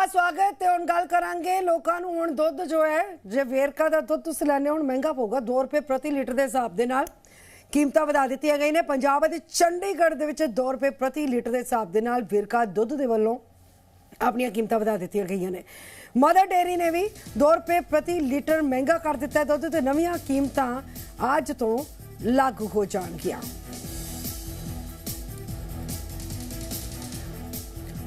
ਬਹੁਤ ਸਵਾਗਤ ਤੇ ਹੁਣ ਗੱਲ ਕਰਾਂਗੇ ਲੋਕਾਂ ਨੂੰ ਹੁਣ ਦੁੱਧ ਜੋ ਹੈ, ਜੇ ਵੇਰਕਾ ਦਾ ਦੁੱਧ ਤੁਸੀਂ ਲੈਣੇ ਹੁਣ ਮਹਿੰਗਾ ਪਊਗਾ 2 ਰੁਪਏ ਪ੍ਰਤੀ ਲੀਟਰ ਦੇ ਹਿਸਾਬ ਦੇ ਨਾਲ। ਕੀਮਤਾਂ ਵਧਾ ਦਿੱਤੀਆਂ ਗਈਆਂ ਨੇ। ਪੰਜਾਬ ਅਤੇ ਚੰਡੀਗੜ੍ਹ ਦੇ ਵਿੱਚ 2 ਰੁਪਏ ਪ੍ਰਤੀ ਲੀਟਰ ਦੇ ਹਿਸਾਬ ਦੇ ਨਾਲ ਵੇਰਕਾ ਦੁੱਧ ਦੇ ਵੱਲੋਂ ਆਪਣੀਆਂ ਕੀਮਤਾਂ ਵਧਾ ਦਿੱਤੀਆਂ ਗਈਆਂ ਨੇ। ਮਦਰ ਡੇਰੀ ਨੇ ਵੀ 2 ਰੁਪਏ ਪ੍ਰਤੀ ਲੀਟਰ ਮਹਿੰਗਾ ਕਰ ਦਿੱਤਾ ਦੁੱਧ ਤੇ ਨਵੀਆਂ ਕੀਮਤਾਂ ਅੱਜ ਤੋਂ ਲਾਗੂ ਹੋ ਜਾਣਗੀਆਂ।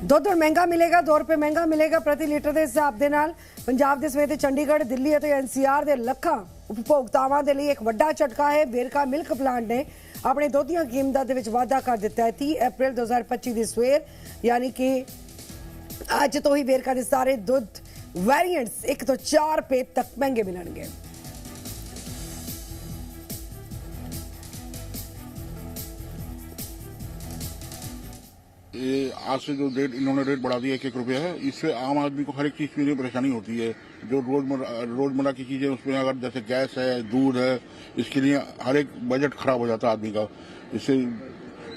ਦੁੱਧ ਹੁਣ ਮਹਿੰਗਾ ਮਿਲੇਗਾ 2 ਰੁਪਏ ਮਹਿੰਗਾ ਮਿਲੇਗਾ ਪ੍ਰਤੀ ਲੀਟਰ ਦੇ ਹਿਸਾਬ ਦੇ ਨਾਲ। ਪੰਜਾਬ ਦੇ ਸਮੇਤ ਚੰਡੀਗੜ੍ਹ, ਦਿੱਲੀ ਅਤੇ ਐਨਸੀਆਰ ਦੇ ਲੱਖਾਂ ਉਪਭੋਗਤਾਵਾਂ ਦੇ ਲਈ ਇੱਕ ਵੱਡਾ ਝਟਕਾ ਹੈ। ਵੇਰਕਾ ਮਿਲਕ ਪਲਾਂਟ ਨੇ ਆਪਣੇ ਦੁੱਧ ਦੀਆਂ ਕੀਮਤਾਂ ਦੇ ਵਿੱਚ ਵਾਧਾ ਕਰ ਦਿੱਤਾ ਹੈ। 30 ਅਪ੍ਰੈਲ 2025 ਦੀ ਸਵੇਰ, ਯਾਨੀ ਕਿ ਅੱਜ ਤੋਂ ਹੀ ਵੇਰਕਾ ਦੇ ਸਾਰੇ ਦੁੱਧ ਵੈਰੀਐਂਟਸ 1 ਤੋਂ 4 ਰੁਪਏ ਤੱਕ ਮਹਿੰਗੇ ਮਿਲਣਗੇ। ये आज से जो रेट इन्होंने रेट बढ़ा दिया एक एक रुपया है, इससे आम आदमी को हर एक चीज़ के लिए परेशानी होती है। जो रोज़मर्रा रोज़मर्रा की चीज़ें उसमें अगर जैसे गैस है, दूध है, इसके लिए हर एक बजट खराब हो जाता है आदमी का। इससे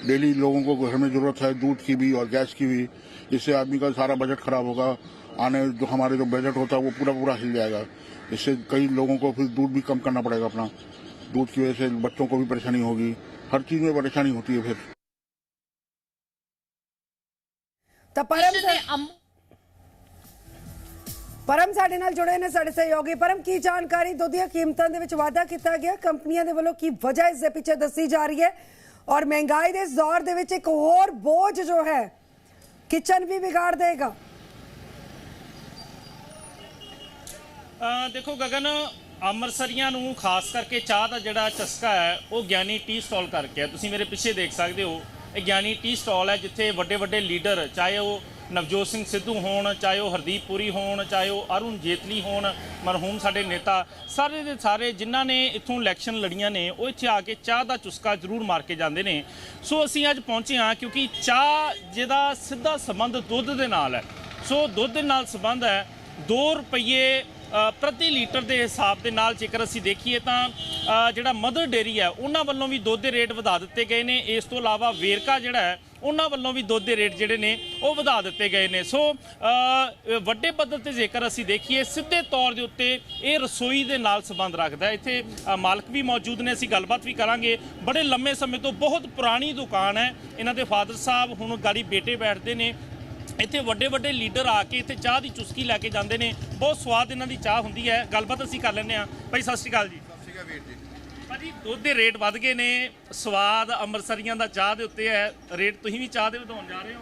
डेली लोगों को घर में ज़रूरत है, दूध की भी और गैस की भी, इससे आदमी का सारा बजट खराब होगा। आने जो हमारे जो बजट होता है, वो पूरा पूरा हिल जाएगा। इससे कई लोगों को फिर दूध भी कम करना पड़ेगा अपना। दूध की वजह से बच्चों को भी परेशानी होगी। हर चीज़ में परेशानी होती है फिर। ਤਾਂ ਪਰਮ ਨੇ ਪਰਮ ਸਾਡੇ ਨਾਲ ਜੁੜੇ ਨੇ ਸਾਡੇ ਸਹਿਯੋਗੀ। ਪਰਮ ਕੀ ਜਾਣਕਾਰੀ? ਦੁੱਧ ਦੀਆਂ ਕੀਮਤਾਂ ਦੇ ਵਿੱਚ ਵਾਧਾ ਕੀਤਾ ਗਿਆ। ਕੰਪਨੀਆਂ ਦੇ ਵੱਲੋਂ ਕੀ ਵਜ੍ਹਾ ਇਸ ਦੇ ਪਿੱਛੇ ਦੱਸੀ ਜਾ ਰਹੀ ਹੈ? ਔਰ ਮਹਿੰਗਾਈ ਦੇ ਇਸ ਦੌਰ ਦੇ ਵਿੱਚ ਇੱਕ ਹੋਰ ਬੋਝ ਜੋ ਹੈ ਕਿਚਨ ਵੀ ਵਿਗਾੜ ਦੇਗਾ। ਅ, ਦੇਖੋ ਗਗਨ ਅੰਮ੍ਰਿਤਸਰੀਆਂ ਨੂੰ ਖਾਸ ਕਰਕੇ ਚਾਹ ਦਾ ਜਿਹੜਾ ਚਸਕਾ ਹੈ ਉਹ ਗਿਆਨੀ ਟੀ ਸਟਾਲ ਕਰਕੇ ਹੈ। ਤੁਸੀਂ ਮੇਰੇ ਪਿੱਛੇ ਦੇਖ ਸਕਦੇ ਹੋ। ਗਿਆਨੀ ਟੀ ਸਟਾਲ ਹੈ ਜਿੱਥੇ ਵੱਡੇ ਵੱਡੇ ਲੀਡਰ, ਚਾਹੇ ਉਹ ਨਵਜੋਤ ਸਿੰਘ ਸਿੱਧੂ ਹੋਣ, ਚਾਹੇ ਉਹ ਹਰਦੀਪ ਪੁਰੀ ਹੋਣ, ਚਾਹੇ ਉਹ ਅਰੁਣ ਜੇਤਲੀ ਹੋਣ, ਮਰਹੂਮ ਸਾਡੇ ਨੇਤਾ, ਸਾਰੇ ਦੇ ਸਾਰੇ ਜਿਨ੍ਹਾਂ ਨੇ ਇੱਥੋਂ ਇਲੈਕਸ਼ਨ ਲੜੀਆਂ ਨੇ, ਉਹ ਇੱਥੇ ਆ ਕੇ ਚਾਹ ਦਾ ਚੁਸਕਾ ਜ਼ਰੂਰ ਮਾਰ ਕੇ ਜਾਂਦੇ ਨੇ। ਸੋ ਅਸੀਂ ਅੱਜ ਪਹੁੰਚੇ ਹਾਂ ਕਿਉਂਕਿ ਚਾਹ ਜਿਹਦਾ ਸਿੱਧਾ ਸੰਬੰਧ ਦੁੱਧ ਦੇ ਨਾਲ ਹੈ। ਸੋ ਦੁੱਧ ਦੇ ਨਾਲ ਸੰਬੰਧ ਹੈ 2 ਰੁਪਏ ਪ੍ਰਤੀ ਲੀਟਰ ਦੇ ਹਿਸਾਬ ਦੇ ਨਾਲ ਜੇਕਰ ਅਸੀਂ ਦੇਖੀਏ ਤਾਂ ਜਿਹੜਾ ਮਦਰ ਡੇਰੀ ਹੈ, ਉਹਨਾਂ ਵੱਲੋਂ ਵੀ ਦੁੱਧ ਦੇ ਰੇਟ ਵਧਾ ਦਿੱਤੇ ਗਏ ਨੇ। ਇਸ ਤੋਂ ਇਲਾਵਾ ਵੇਰਕਾ ਜਿਹੜਾ ਹੈ, ਉਹਨਾਂ ਵੱਲੋਂ ਵੀ ਦੁੱਧ ਦੇ ਰੇਟ ਜਿਹੜੇ ਨੇ, ਉਹ ਵਧਾ ਦਿੱਤੇ ਗਏ ਨੇ। ਸੋ ਵੱਡੇ ਪੱਧਰ ਤੇ ਜੇਕਰ ਅਸੀਂ ਦੇਖੀਏ, ਸਿੱਧੇ ਤੌਰ ਦੇ ਉੱਤੇ ਇਹ ਰਸੋਈ ਦੇ ਨਾਲ ਸੰਬੰਧ ਰੱਖਦਾ ਇੱਥੇ ਮਾਲਕ ਵੀ ਮੌਜੂਦ ਨੇ। ਅਸੀਂ ਗੱਲਬਾਤ ਵੀ ਕਰਾਂਗੇ। ਬੜੇ ਲੰਮੇ ਸਮੇਂ ਤੋਂ ਬਹੁਤ ਪੁਰਾਣੀ ਦੁਕਾਨ ਹੈ। ਇਹਨਾਂ ਦੇ ਫਾਦਰ ਸਾਹਿਬ ਹੁਣ ਗਾੜੀ ਬੇਟੇ ਬੈਠਦੇ ਨੇ। ਇੱਥੇ ਵੱਡੇ ਵੱਡੇ ਲੀਡਰ ਆ ਕੇ ਇੱਥੇ ਚਾਹ ਦੀ ਚੁਸਕੀ ਲੈ ਕੇ ਜਾਂਦੇ ਨੇ। ਬਹੁਤ ਸਵਾਦ ਇਹਨਾਂ ਦੀ ਚਾਹ ਹੁੰਦੀ ਹੈ। ਗੱਲਬਾਤ ਅਸੀਂ ਕਰ ਲੈਂਦੇ ਆ ਭਾਈ, ਸਤਿ ਸ਼੍ਰੀ ਅਕਾਲ ਜੀ। ਭਾਜੀ ਦੁੱਧ ਦੇ ਰੇਟ ਵੱਧ ਗਏ ਨੇ ਸਵਾਦ ਅੰਮ੍ਰਿਤਸਰੀਆਂ ਦਾ ਚਾਹ ਦੇ ਉੱਤੇ ਹੈ ਰੇਟ ਤੁਸੀਂ ਵੀ ਚਾਹ ਦੇ ਵਧਾਉਣ ਜਾ ਰਹੇ ਹੋ?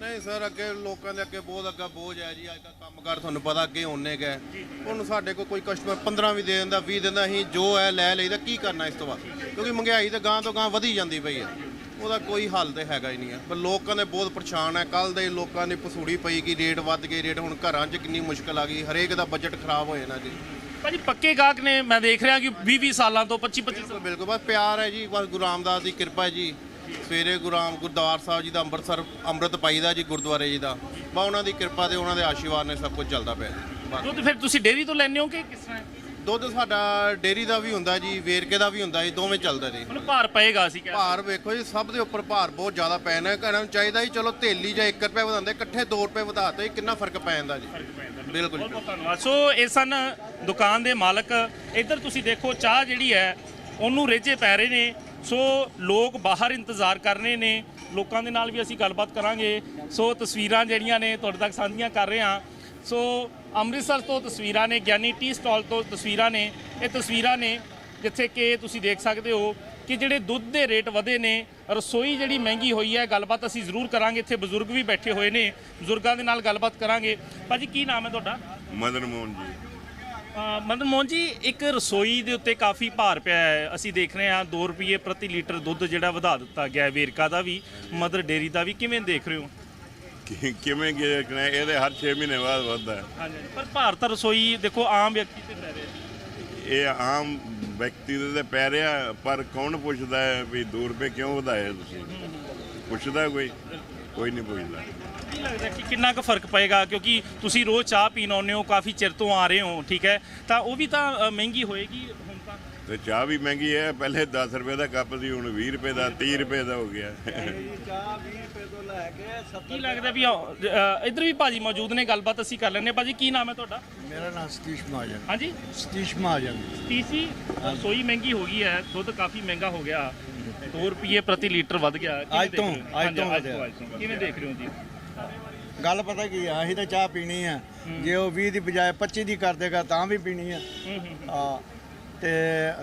ਨਹੀਂ ਸਰ ਅੱਗੇ ਲੋਕਾਂ ਦੇ ਅੱਗੇ ਬਹੁਤ ਅੱਗਾ ਬੋਝ ਹੈ ਜੀ ਅੱਜ ਕੱਲ੍ਹ ਕੰਮਕਾਰ ਤੁਹਾਨੂੰ ਪਤਾ ਅੱਗੇ ਹੋਣੇ ਗਏ ਹੁਣ ਸਾਡੇ ਕੋਲ ਕੋਈ ਕਸਟਮਰ 15 ਵੀ ਦੇ ਦਿੰਦਾ 20 ਦਿੰਦਾ ਅਸੀਂ ਜੋ ਹੈ ਲੈ ਲਈਦਾ ਕੀ ਕਰਨਾ ਇਸ ਤੋਂ ਬਾਅਦ? ਕਿਉਂਕਿ ਮਹਿੰਗਾਈ ਤਾਂ ਗਾਂ ਤੋਂ ਗਾਂ ਵਧੀ ਜਾਂਦੀ ਪਈ ਹੈ। ਉਹਦਾ ਕੋਈ ਹੱਲ ਤੇ ਹੈਗਾ ਹੀ ਨਹੀਂ ਹੈ। ਪਰ ਲੋਕਾਂ ਦੇ ਬਹੁਤ ਪਰੇਸ਼ਾਨ ਹੈ। ਕੱਲ ਦੇ ਲੋਕਾਂ ਨੇ ਪਸੂੜੀ ਪਈ ਕਿ ਰੇਟ ਵੱਧ ਗਏ ਰੇਟ ਹੁਣ ਘਰਾਂ 'ਚ ਕਿੰਨੀ ਮੁਸ਼ਕਲ ਆ ਗਈ ਹਰੇਕ ਦਾ ਬਜਟ ਖਰਾਬ ਹੋ ਜਾਣਾ ਜੀ। ਭਾਜੀ ਪੱਕੇ ਗਾਹਕ ਨੇ ਮੈਂ ਦੇਖ ਰਿਹਾ ਕਿ 20 20 ਸਾਲਾਂ ਤੋਂ 25 25 ਬਿਲਕੁਲ ਬਿਲਕੁਲ। ਬਸ ਪਿਆਰ ਹੈ ਜੀ ਬਸ ਗੁਰੂ ਰਾਮਦਾਸ ਦੀ ਕਿਰਪਾ ਹੈ ਜੀ। ਸਵੇਰੇ ਗੁਰੂ ਰਾਮ ਗੁਰਦੁਆਰ ਸਾਹਿਬ ਜੀ ਦਾ ਅੰਮ੍ਰਿਤਸਰ ਅੰਮ੍ਰਿਤ ਪਾਈਦਾ ਜੀ ਗੁਰਦੁਆਰੇ ਜੀ ਦਾ। ਬਸ ਉਹਨਾਂ ਦੀ ਕਿਰਪਾ ਤੇ ਉਹਨਾਂ ਦੇ ਆਸ਼ੀਰਵਾਦ ਨੇ ਸਭ ਕੁਝ ਚੱਲਦਾ ਪਿਆ ਦੁੱਧ ਫਿਰ ਤੁਸੀਂ ਡੇਅਰੀ ਤੋਂ ਲੈਂਦੇ ਹੋ ਕਿ ਕਿਸ ਤਰ੍ਹਾਂ ਦੁੱਧ ਸਾਡਾ ਡੇਰੀ ਦਾ ਵੀ ਹੁੰਦਾ ਜੀ ਵੇਰਕੇ ਦਾ ਵੀ ਹੁੰਦਾ ਜੀ ਦੋਵੇਂ ਚੱਲਦਾ ਜੀ ਹੁਣ ਭਾਰ ਪਏਗਾ ਅਸੀਂ ਕਹਿ ਭਾਰ ਵੇਖੋ ਜੀ ਸਭ ਦੇ ਉੱਪਰ ਭਾਰ ਬਹੁਤ ਜ਼ਿਆਦਾ ਪੈਣਾ ਘਰਾਂ ਨੂੰ ਚਾਹੀਦਾ ਜੀ ਚਲੋ ਥੇਲੀ ਜਾਂ 1 ਰੁਪਏ ਵਧਾਉਂਦੇ ਇਕੱਠੇ 2 ਰੁਪਏ ਵਧਾਤੇ ਕਿੰਨਾ ਫ਼ਰਕ ਪੈ ਜਾਂਦਾ ਜੀ। ਬਿਲਕੁਲ। ਬਹੁਤ ਬਹੁਤ ਧੰਨਵਾਦ। ਸੋ ਇਹ ਸਨ ਦੁਕਾਨ ਦੇ ਮਾਲਕ। ਇੱਧਰ ਤੁਸੀਂ ਦੇਖੋ ਚਾਹ ਜਿਹੜੀ ਹੈ ਉਹਨੂੰ ਰੇਜੇ ਪੈ ਰਹੇ ਨੇ। ਸੋ ਲੋਕ ਬਾਹਰ ਇੰਤਜ਼ਾਰ ਕਰ ਰਹੇ ਨੇ। ਲੋਕਾਂ ਦੇ ਨਾਲ ਵੀ ਅਸੀਂ ਗੱਲਬਾਤ ਕਰਾਂਗੇ। ਸੋ ਤਸਵੀਰਾਂ ਜਿਹੜੀਆਂ ਨੇ ਤੁਹਾਡੇ ਤੱਕ ਸਾਂਝੀਆਂ ਕਰ ਰਹੇ ਹਾਂ। ਸੋ ਅੰਮ੍ਰਿਤਸਰ ਤੋਂ ਤਸਵੀਰਾਂ ਨੇ ਗਿਆਨੀ ਟੀ ਸਟਾਲ ਤੋਂ ਤਸਵੀਰਾਂ ਨੇ ਇਹ ਤਸਵੀਰਾਂ ਨੇ ਜਿੱਥੇ ਕਿ ਤੁਸੀਂ ਦੇਖ ਸਕਦੇ ਹੋ ਕਿ ਜਿਹੜੇ ਦੁੱਧ ਦੇ ਰੇਟ ਵਧੇ ਨੇ ਰਸੋਈ ਜਿਹੜੀ ਮਹਿੰਗੀ ਹੋਈ ਹੈ ਗੱਲਬਾਤ ਅਸੀਂ ਜ਼ਰੂਰ ਕਰਾਂਗੇ ਇੱਥੇ ਬਜ਼ੁਰਗ ਵੀ ਬੈਠੇ ਹੋਏ ਨੇ ਬਜ਼ੁਰਗਾਂ ਦੇ ਨਾਲ ਗੱਲਬਾਤ ਕਰਾਂਗੇ। ਭਾਜੀ ਕੀ ਨਾਮ ਹੈ ਤੁਹਾਡਾ? ਮਦਨ ਮੋਹਨ ਜੀ। ਮਦਨ ਮੋਹਨ ਜੀ ਇੱਕ ਰਸੋਈ ਦੇ ਉੱਤੇ ਕਾਫੀ ਭਾਰ ਪਿਆ ਹੈ। ਅਸੀਂ ਦੇਖ ਰਹੇ ਹਾਂ 2 ਰੁਪਏ ਪ੍ਰਤੀ ਲੀਟਰ ਦੁੱਧ ਜਿਹੜਾ ਵਧਾ ਦਿੱਤਾ ਗਿਆ ਹੈ ਵੇਰਕਾ ਦਾ ਵੀ ਮਦਰ ਡੇਰੀ ਦਾ ਵੀ ਕਿਵੇਂ ਦੇਖ ਰਹੇ ਹੋ? ਕਿ- ਕਿਵੇਂ ਦੇਖਣਾ ਇਹਦੇ ਹਰ 6 ਮਹੀਨੇ ਬਾਅਦ ਵੱਧਦਾ ਹੈ। ਹਾਂਜੀ ਪਰ ਭਾਰਤ ਰਸੋਈ ਦੇਖੋ ਆਮ ਵਿਅਕਤੀ ਤੇ ਪੈ ਰਿਹਾ ਇਹ ਆਮ ਵਿਅਕਤੀ ਦੇ ਤੇ ਪੈ ਰਿਹਾ ਪਰ ਕੌਣ ਪੁੱਛਦਾ ਹੈ ਵੀ 2 ਰੁਪਏ ਕਿਉਂ ਵਧਾਏ ਤੁਸੀਂ? ਪੁੱਛਦਾ ਕੋਈ ਕੋਈ ਨਹੀਂ ਪੁੱਛਦਾ। ਕੀ ਲੱਗਦਾ ਕਿ ਕਿੰਨਾ ਕੁ ਫ਼ਰਕ ਪਏਗਾ? ਕਿਉਂਕਿ ਤੁਸੀਂ ਰੋਜ਼ ਚਾਹ ਪੀਣ ਆਉਂਦੇ ਹੋ ਕਾਫੀ ਚਿਰ ਤੋਂ ਆ ਰਹੇ ਹੋ ਠੀਕ ਹੈ? ਤਾਂ ਉਹ ਵੀ ਤਾਂ ਅ, ਮਹਿੰਗੀ ਹੋਏਗੀ ਹੁਣ ਤਾਂ। ਤੇ ਚਾਹ ਵੀ ਮਹਿੰਗੀ ਹੈ ਪਹਿਲੇ 10 ਰੁਪਏ ਦਾ ਕੱਪ ਸੀ ਹੁਣ 20 ਰੁਪਏ ਦਾ 30 ਰੁਪਏ ਦਾ ਹੋ ਗਿਆ। ਚਾਹ 20 ਰੁਪਏ ਤੋਂ ਕੀ ਲੱਗਦਾ ਵੀ ਆਓ, ਅ, ਇੱਧਰ ਵੀ ਭਾਜੀ ਮੌਜੂਦ ਨੇ ਗੱਲਬਾਤ ਅਸੀਂ ਕਰ ਲੈਂਦੇ ਹਾਂ। ਭਾਜੀ ਕੀ ਨਾਮ ਹੈ ਤੁਹਾਡਾ? ਮੇਰਾ ਨਾਮ ਸਤੀਸ਼ ਮਹਾਜਨ। ਹਾਂਜੀ? ਸਤੀਸ਼ ਮਹਾਜਨ। ਤੀਸੀ ਰਸੋਈ ਮਹਿੰਗੀ ਹੋ ਗਈ ਹੈ ਦੁੱਧ ਕਾਫੀ ਮਹਿੰਗਾ ਹੋ ਗਿਆ। 2 ਰੁਪਏ ਪ੍ਰਤੀ ਲੀਟਰ ਵੱਧ ਗਿਆ। ਕਿਵੇਂ ਅੱਜ ਦੇਖ ਤੋਂ- ਰਹੇ ਹੋ? ਅੱਜ ਹਾਂਜੀ, ਤੋਂ ਅੱਜ ਵਧਿਆ। ਅੱਜ ਤੋਂ। ਕਿਵੇਂ ਦੇਖ ਰਹੇ ਹੋ ਜੀ? ਗੱਲ ਪਤਾ ਕੀ ਆ ਅਸੀਂ ਤਾਂ ਚਾਹ ਪੀਣੀ ਆ। ਜੇ ਉਹ 20 ਦੀ ਬਜਾਏ 25 ਦੀ ਕਰ ਦੇਗਾ ਤਾਂ ਵੀ ਪੀਣੀ ਆ। ਆ ਤੇ